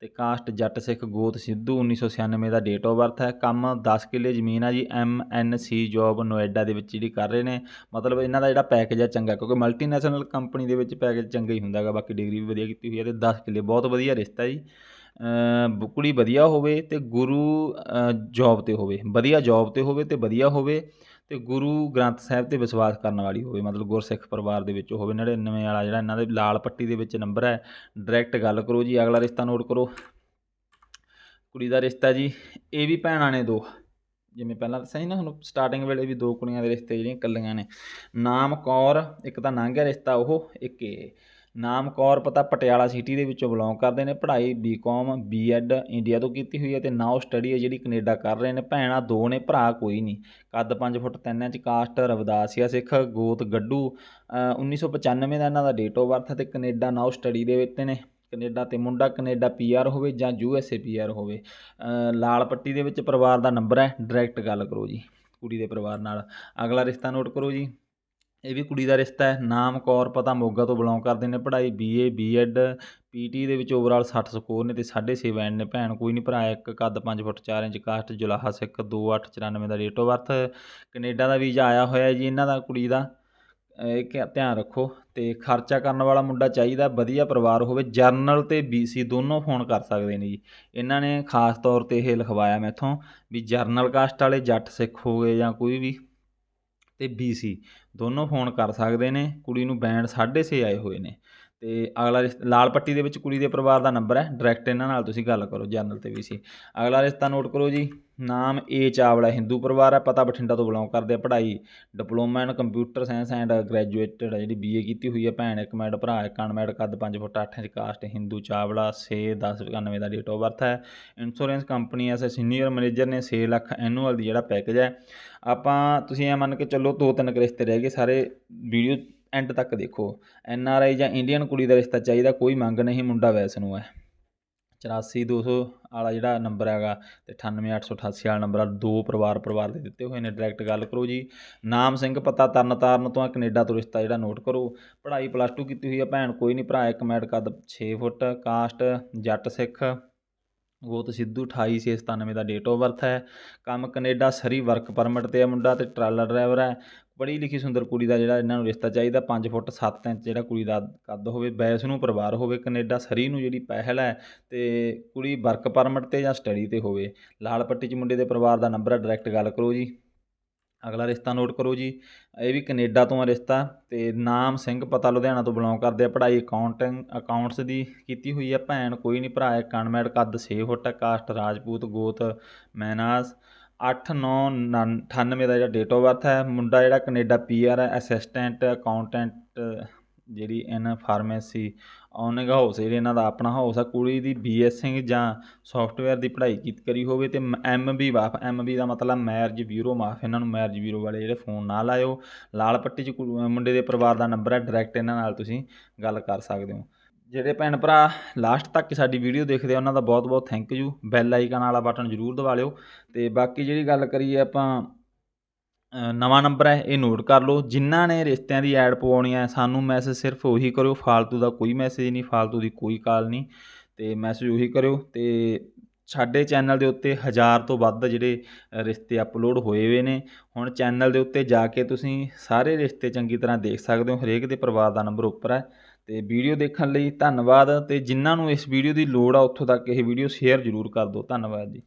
ਤੇ ਕਾਸਟ ਜੱਟ ਸਿੱਖ ਗੋਤ ਸਿੱਧੂ 1996 ਦਾ ਡੇਟ ਆਫ ਬਰਥ ਹੈ। ਕੰਮ 10 ਕਿੱਲੇ ਜ਼ਮੀਨ ਆ ਜੀ M N C job Noida ਦੇ ਵਿੱਚ ਜਿਹੜੀ ਕਰ ਰਹੇ ਨੇ। ਮਤਲਬ ਇਹਨਾਂ ਦਾ ਜਿਹੜਾ ਪੈਕੇਜ ਆ ਚੰਗਾ ਕਿਉਂਕਿ ਮਲਟੀਨੈਸ਼ਨਲ ਕੰਪਨੀ ਦੇ ਵਿੱਚ ਪੈਕੇਜ ਚੰਗਾ ਹੀ ਹੁੰਦਾ ਗਾ ਬਾਕੀ ਡਿਗਰੀ ਵੀ ਵਧੀਆ ਕੀਤੀ ਹੋਈ ਹੈ ਤੇ 10 ਕਿੱਲੇ ਬਹੁਤ ਵਧੀਆ ਰਿਸ਼ਤਾ ਜੀ। ਅ, ਕੁੜੀ ਵਧੀਆ ਹੋਵੇ ਤੇ ਗੁਰੂ ਜੌਬ ਤੇ ਹੋਵੇ ਵਧੀਆ ਜੌਬ ਤੇ ਹੋਵੇ ਤੇ ਵਧੀਆ ਹੋਵੇ। ਤੇ ਗੁਰੂ ਗ੍ਰੰਥ ਸਾਹਿਬ ਤੇ ਵਿਸ਼ਵਾਸ ਕਰਨ ਵਾਲੀ ਹੋਵੇ, ਮਤਲਬ ਗੁਰਸਿੱਖ ਪਰਿਵਾਰ ਦੇ ਵਿੱਚ ਹੋਵੇ 99 ਵਾਲਾ ਜਿਹੜਾ ਇਹਨਾਂ ਦੇ ਲਾਲ ਪੱਟੀ ਦੇ ਵਿੱਚ ਨੰਬਰ ਹੈ ਡਾਇਰੈਕਟ ਗੱਲ ਕਰੋ ਜੀ, ਅਗਲਾ ਰਿਸ਼ਤਾ ਨੋਟ ਕਰੋ। ਕੁੜੀ ਦਾ ਰਿਸ਼ਤਾ ਜੀ, ਇਹ ਵੀ ਭੈਣਾਂ ਨੇ ਦੋ, ਜਿਵੇਂ ਪਹਿਲਾਂ ਦੱਸਿਆ ਸੀ ਨਾ ਤੁਹਾਨੂੰ ਸਟਾਰਟਿੰਗ ਵੇਲੇ ਵੀ ਦੋ ਕੁੜੀਆਂ ਦੇ ਰਿਸ਼ਤੇ ਜਿਹੜੀਆਂ ਇਕੱਲੀਆਂ ਨੇ। ਨਾਮ ਕੌਰ, ਇੱਕ ਤਾਂ ਲੰਘ ਰਿਸ਼ਤਾ ਉਹ, ਇੱਕ ਇਹ। ਨਾਮ ਕੌਰ ਪਤਾ ਪਟਿਆਲਾ ਸਿਟੀ ਦੇ ਵਿੱਚੋਂ ਬਿਲੋਂਗ ਕਰਦੇ ਨੇ ਪੜ੍ਹਾਈ ਬੀਕਾਮ ਬੀਐਡ ਇੰਡੀਆ ਤੋਂ ਕੀਤੀ ਹੋਈ ਹੈ ਤੇ ਨਾਓ ਸਟੱਡੀ ਹੈ ਜਿਹੜੀ ਕੈਨੇਡਾ ਕਰ ਰਹੇ ਨੇ ਭੈਣਾਂ ਦੋ ਨੇ ਭਰਾ ਕੋਈ ਨਹੀਂ। ਕੱਦ 5 ਫੁੱਟ 3 ਇੰਚ ਕਾਸਟ ਰਵਦਾਸੀਆ ਸਿੱਖ ਗੋਤ ਗੱਡੂ ਅ, 1995 ਦਾ ਇਹਨਾਂ ਦਾ ਡੇਟ ਆਫ ਬਰਥ ਤੇ ਕੈਨੇਡਾ ਨਾਓ ਸਟੱਡੀ ਦੇ ਵਿੱਚ ਨੇ। ਕੈਨੇਡਾ ਤੇ ਮੁੰਡਾ ਕੈਨੇਡਾ ਪੀਆਰ ਹੋਵੇ ਜਾਂ ਯੂਐਸਏ ਪੀਆਰ ਹੋਵੇ। ਲਾਲ ਪੱਟੀ ਦੇ ਵਿੱਚ ਪਰਿਵਾਰ ਦਾ ਨੰਬਰ ਹੈ ਡਾਇਰੈਕਟ ਗੱਲ ਕਰੋ ਜੀ ਕੁੜੀ ਦੇ ਪਰਿਵਾਰ ਨਾਲ। ਅਗਲਾ ਰਿਸ਼ਤਾ ਨੋਟ ਕਰੋ ਜੀ। ਇਹ ਵੀ ਕੁੜੀ ਦਾ ਰਿਸ਼ਤਾ ਹੈ। ਨਾਮ ਕੌਰ, ਪਤਾ ਮੋਗਾ ਤੋਂ ਬਿਲੋਂਗ ਕਰਦੇ ਨੇ। ਪੜ੍ਹਾਈ ਬੀਏ ਬੀਐਡ ਪੀਟੀ ਦੇ ਵਿੱਚ ਓਵਰਆਲ 60 ਸਕੋਰ ਨੇ ਤੇ 6.5 ਬੈਂਡ ਨੇ। ਭੈਣ ਕੋਈ ਨਹੀਂ, ਭਰਾ ਇੱਕ, ਕੱਦ 5 foot 4 inch caste Julaha Sikh 2894 ਦਾ ਡੇਟ ਆਫ ਬਰਥ ਕੈਨੇਡਾ ਦਾ ਵੀਜ਼ਾ ਆਇਆ ਹੋਇਆ ਜੀ ਇਹਨਾਂ ਦਾ, ਕੁੜੀ ਦਾ। ਇਹ ਕਿ- ਧਿਆਨ ਰੱਖੋ ਤੇ ਖਰਚਾ ਕਰਨ ਵਾਲਾ ਮੁੰਡਾ ਚਾਹੀਦਾ, ਵਧੀਆ ਪਰਿਵਾਰ ਹੋਵੇ। ਜਰਨਲ ਤੇ ਬੀਸੀ ਦੋਨੋਂ ਫੋਨ ਕਰ ਸਕਦੇ ਨੇ ਜੀ। ਇਹਨਾਂ ਨੇ ਖਾਸ ਤੌਰ ਤੇ ਇਹ ਲਿਖਵਾਇਆ ਮੈਥੋਂ ਵੀ ਜਰਨਲ ਕਾਸਟ ਵਾਲੇ ਜੱਟ ਸਿੱਖ ਹੋ ਗਏ ਜਾਂ ਕੋਈ ਵੀ। ਤੇ ਬੀਸੀ ਦੋਨੋਂ ਫੋਨ ਕਰ ਸਕਦੇ ਨੇ ਕੁੜੀ ਨੂੰ ਬੈਂਡ 6.5 ਆਏ ਹੋਏ ਨੇ। ਤੇ ਅਗਲਾ ਰਿਸ਼ਤਾ ਲਾਲ ਪੱਟੀ ਦੇ ਵਿੱਚ ਕੁੜੀ ਦੇ ਪਰਿਵਾਰ ਦਾ ਨੰਬਰ ਹੈ ਡਾਇਰੈਕਟ ਇਹਨਾਂ ਨਾਲ ਤੁਸੀਂ ਗੱਲ ਕਰੋ ਜਰਨਲ ਤੇ ਵੀ ਸੀ। ਅਗਲਾ ਰਿਸ਼ਤਾ ਨੋਟ ਕਰੋ ਜੀ, ਨਾਮ ਏ ਚਾਵਲਾ, ਹਿੰਦੂ ਪਰਿਵਾਰ ਹੈ, ਪਤਾ ਬਠਿੰਡਾ ਤੋਂ ਬਿਲੋਂਗ ਕਰਦੇ ਆ, ਪੜ੍ਹਾਈ diploma in computer science and graduated ਹੈ ਜਿਹੜੀ ਬੀਏ ਕੀਤੀ ਹੋਈ ਹੈ, ਭੈਣ ਇੱਕ ਮੈਡ, ਭਰਾ ਇੱਕ ਅਨਮੈਡ ਕੱਦ 5 foot 8 inch caste Hindu Chawla 6 10 91 ਦਾ ਡੇਟ ਆਫ ਬਰਥ ਹੈ। Insurance company as senior manager ਨੇ 6 ਲੱਖ ਐਨੂਅਲ ਦੀ ਜਿਹੜਾ ਪੈਕੇਜ ਹੈ। ਆਪਾਂ ਤੁਸੀਂ ਇਹ ਮੰਨ ਕੇ ਚੱਲੋ ਦੋ ਤਿੰਨ ਕੁ ਰਿਸ਼ਤੇ ਰਹਿ ਗਏ, ਸਾਰੇ ਵੀਡੀਓ ਐਂਡ ਤੱਕ ਦੇਖੋ। ਐਨ ਆਰ ਆਈ ਜਾਂ ਇੰਡੀਅਨ ਕੁੜੀ ਦਾ ਰਿਸ਼ਤਾ ਚਾਹੀਦਾ, ਕੋਈ ਮੰਗ ਨਹੀਂ, ਮੁੰਡਾ ਵੈਸ ਨੂੰ ਹੈ। 84200 ਵਾਲਾ ਜਿਹੜਾ ਨੰਬਰ ਹੈਗਾ ਤੇ 98888 ਵਾਲਾ ਨੰਬਰ ਆ, ਦੋ ਪਰਿਵਾਰ ਪਰਿਵਾਰ ਦੇ ਦਿੱਤੇ ਹੋਏ ਨੇ ਡਾਇਰੈਕਟ ਗੱਲ ਕਰੋ ਜੀ। ਨਾਮ ਸਿੰਘ ਪਤਾ ਤਰਨਤਾਰਨ ਤੋਂ ਆ, ਕੈਨੇਡਾ ਤੋਂ ਰਿਸ਼ਤਾ ਜਿਹੜਾ ਨੋਟ ਕਰੋ। ਪੜ੍ਹਾਈ ਪਲੱਸ 2 ਕੀਤੀ ਹੋਈ ਆ ਭੈਣ, ਕੋਈ ਨਹੀਂ ਭਰਾ, ਇੱਕ ਮੈਡ ਕੱਦ 6 ਫੁੱਟ, ਕਾਸਟ, ਜੱਟ ਸਿੱਖ, ਗੋਤ ਸਿੱਧੂ 28697 ਦਾ ਡੇਟ ਆਫ ਬਰਥ ਹੈ। ਕੰਮ ਕੈਨੇਡਾ, ਸਰੀ ਵਰਕ ਪਰਮਿਟ ਤੇ ਆ ਮੁੰਡਾ ਤੇ ਟਰਾਲਾ ਡਰਾਈਵਰ ਹੈ। ਪੜ੍ਹੀ ਲਿਖੀ ਸੁੰਦਰ ਕੁੜੀ ਦਾ ਜਿਹੜਾ ਇਹਨਾਂ ਨੂੰ ਰਿਸ਼ਤਾ ਚਾਹੀਦਾ 5 ਫੁੱਟ 7 ਇੰਚ ਜਿਹੜਾ ਕੁੜੀ ਦਾ ਕੱਦ ਹੋਵੇ, ਬੈਸ ਨੂੰ ਪਰਿਵਾਰ ਹੋਵੇ, ਕੈਨੇਡਾ ਸਰੀ ਨੂੰ ਜਿਹੜੀ ਪਹਿਲ ਹੈ ਤੇ ਕੁੜੀ ਵਰਕ ਪਰਮਿਟ ਤੇ ਜਾਂ ਸਟੱਡੀ ਤੇ ਹੋਵੇ। ਲਾਲ ਪੱਟੀ ਚ ਮੁੰਡੇ ਦੇ ਪਰਿਵਾਰ ਦਾ ਨੰਬਰ ਹੈ, ਡਾਇਰੈਕਟ ਗੱਲ ਕਰੋ ਜੀ। ਅਗਲਾ ਰਿਸ਼ਤਾ ਨੋਟ ਕਰੋ ਜੀ। ਇਹ ਵੀ ਕੈਨੇਡਾ ਤੋਂ ਆ ਰਿਸ਼ਤਾ ਤੇ ਨਾਮ ਸਿੰਘ ਪਤਾ ਲੁਧਿਆਣਾ ਤੋਂ ਬਿਲੋਂਗ ਕਰਦੇ ਆ। ਪੜ੍ਹਾਈ ਅਕਾਊਂਟਿੰਗ ਅਕਾਊਂਟਸ ਦੀ ਕੀਤੀ ਹੋਈ ਆ ਭੈਣ, ਕੋਈ ਨਹੀਂ ਭਰਾ, ਇੱਕ ਅਨਮੈਡ ਕੱਦ 6 ਫੁੱਟ, ਕਾਸਟ, ਰਾਜਪੂਤ, ਗੋਤ ਮੈਨਾਸ 8998 ਦਾ ਜਿਹੜਾ ਡੇਟ ਆਫ ਬਰਥ ਹੈ, ਮੁੰਡਾ ਜਿਹੜਾ ਕੈਨੇਡਾ ਪੀਆਰ ਹੈ ਅਸਿਸਟੈਂਟ ਅਕਾਊਂਟੈਂਟ ਜਿਹੜੀ ਇਨ ਫਾਰਮੇਸੀ ਓਨਿੰਗ ਹਾਊਸ ਜਿਹੜੇ ਇਹਨਾਂ ਦਾ ਆਪਣਾ ਹਾਊਸ ਆ, ਕੁੜੀ ਦੀ ਬੀਐਸਸੀ ਜਾਂ ਸੌਫਟਵੇਅਰ ਦੀ ਪੜ੍ਹਾਈ ਕੀਤੀ ਕਰੀ ਹੋਵੇ ਤੇ ਐਮਬੀ ਵਾਫ ਐਮਬੀ ਦਾ ਮਤਲਬ ਮੈਰਿਜ ਬਿਊਰੋ ਮਾਫ ਇਹਨਾਂ ਨੂੰ ਮੈਰਿਜ ਬਿਊਰੋ ਵਾਲੇ ਜਿਹੜੇ ਫੋਨ ਨਾ ਲਾਇਓ। ਲਾਲ ਪੱਟੀ ਚ ਕੁ- ਮੁੰਡੇ ਦੇ ਪਰਿਵਾਰ ਦਾ ਨੰਬਰ ਹੈ ਡਾਇਰੈਕਟ ਇਹਨਾਂ ਨਾਲ ਤੁਸੀਂ ਗੱਲ ਕਰ ਸਕਦੇ ਹੋ। ਜਿਹੜੇ ਭੈਣ ਭਰਾ ਲਾਸਟ ਤੱਕ ਸਾਡੀ ਵੀਡੀਓ ਦੇਖਦੇ ਆ, ਉਹਨਾਂ ਦਾ ਬਹੁਤ ਬਹੁਤ ਥੈਂਕ ਯੂ ਬੈਲ ਆਈਕਨ ਵਾਲਾ ਬਟਨ ਜ਼ਰੂਰ ਦਬਾ ਲਿਓ। ਤੇ ਬਾਕੀ ਜਿਹੜੀ ਗੱਲ ਕਰੀਏ ਆਪਾਂ ਨਵਾਂ ਨੰਬਰ ਹੈ, ਇਹ ਨੋਟ ਕਰ ਲਓ। ਜਿਨ੍ਹਾਂ ਨੇ ਰਿਸ਼ਤਿਆਂ ਦੀ ਐਡ ਪਵਾਉਣੀ ਹੈ, ਸਾਨੂੰ ਮੈਸੇਜ ਸਿਰਫ ਉਹੀ ਕਰਿਓ। ਫਾਲਤੂ ਦਾ ਕੋਈ ਮੈਸੇਜ ਨਹੀਂ, ਫਾਲਤੂ ਦੀ ਕੋਈ ਕਾਲ ਨਹੀਂ। ਤੇ ਮੈਸੇਜ ਉਹੀ ਕਰਿਓ। ਤੇ ਸਾਡੇ ਚੈਨਲ ਦੇ ਉੱਤੇ ਹਜ਼ਾਰ ਤੋਂ ਵੱਧ ਜਿਹੜੇ ਰਿਸ਼ਤੇ ਅਪਲੋਡ ਹੋਏ ਹੋਏ ਨੇ। ਹੁਣ ਚੈਨਲ ਦੇ ਉੱਤੇ ਜਾ ਕੇ ਤੁਸੀਂ ਸਾਰੇ ਰਿਸ਼ਤੇ ਚੰਗੀ ਤਰ੍ਹਾਂ ਦੇਖ ਸਕਦੇ ਹੋ। ਹਰੇਕ ਦੇ ਪਰਿਵਾਰ ਦਾ ਨੰਬਰ ਉੱਪਰ ਹੈ। ਤੇ ਵੀਡੀਓ ਦੇਖਣ ਲਈ ਧੰਨਵਾਦ ਤੇ ਜਿਨ੍ਹਾਂ ਨੂੰ ਇਸ ਵੀਡੀਓ ਦੀ ਲੋੜ ਆ, ਉੱਥੋਂ ਤੱਕ ਇਹ ਵੀਡੀਓ ਸ਼ੇਅਰ ਜ਼ਰੂਰ ਕਰ ਦਿਓ। ਧੰਨਵਾਦ ਜੀ।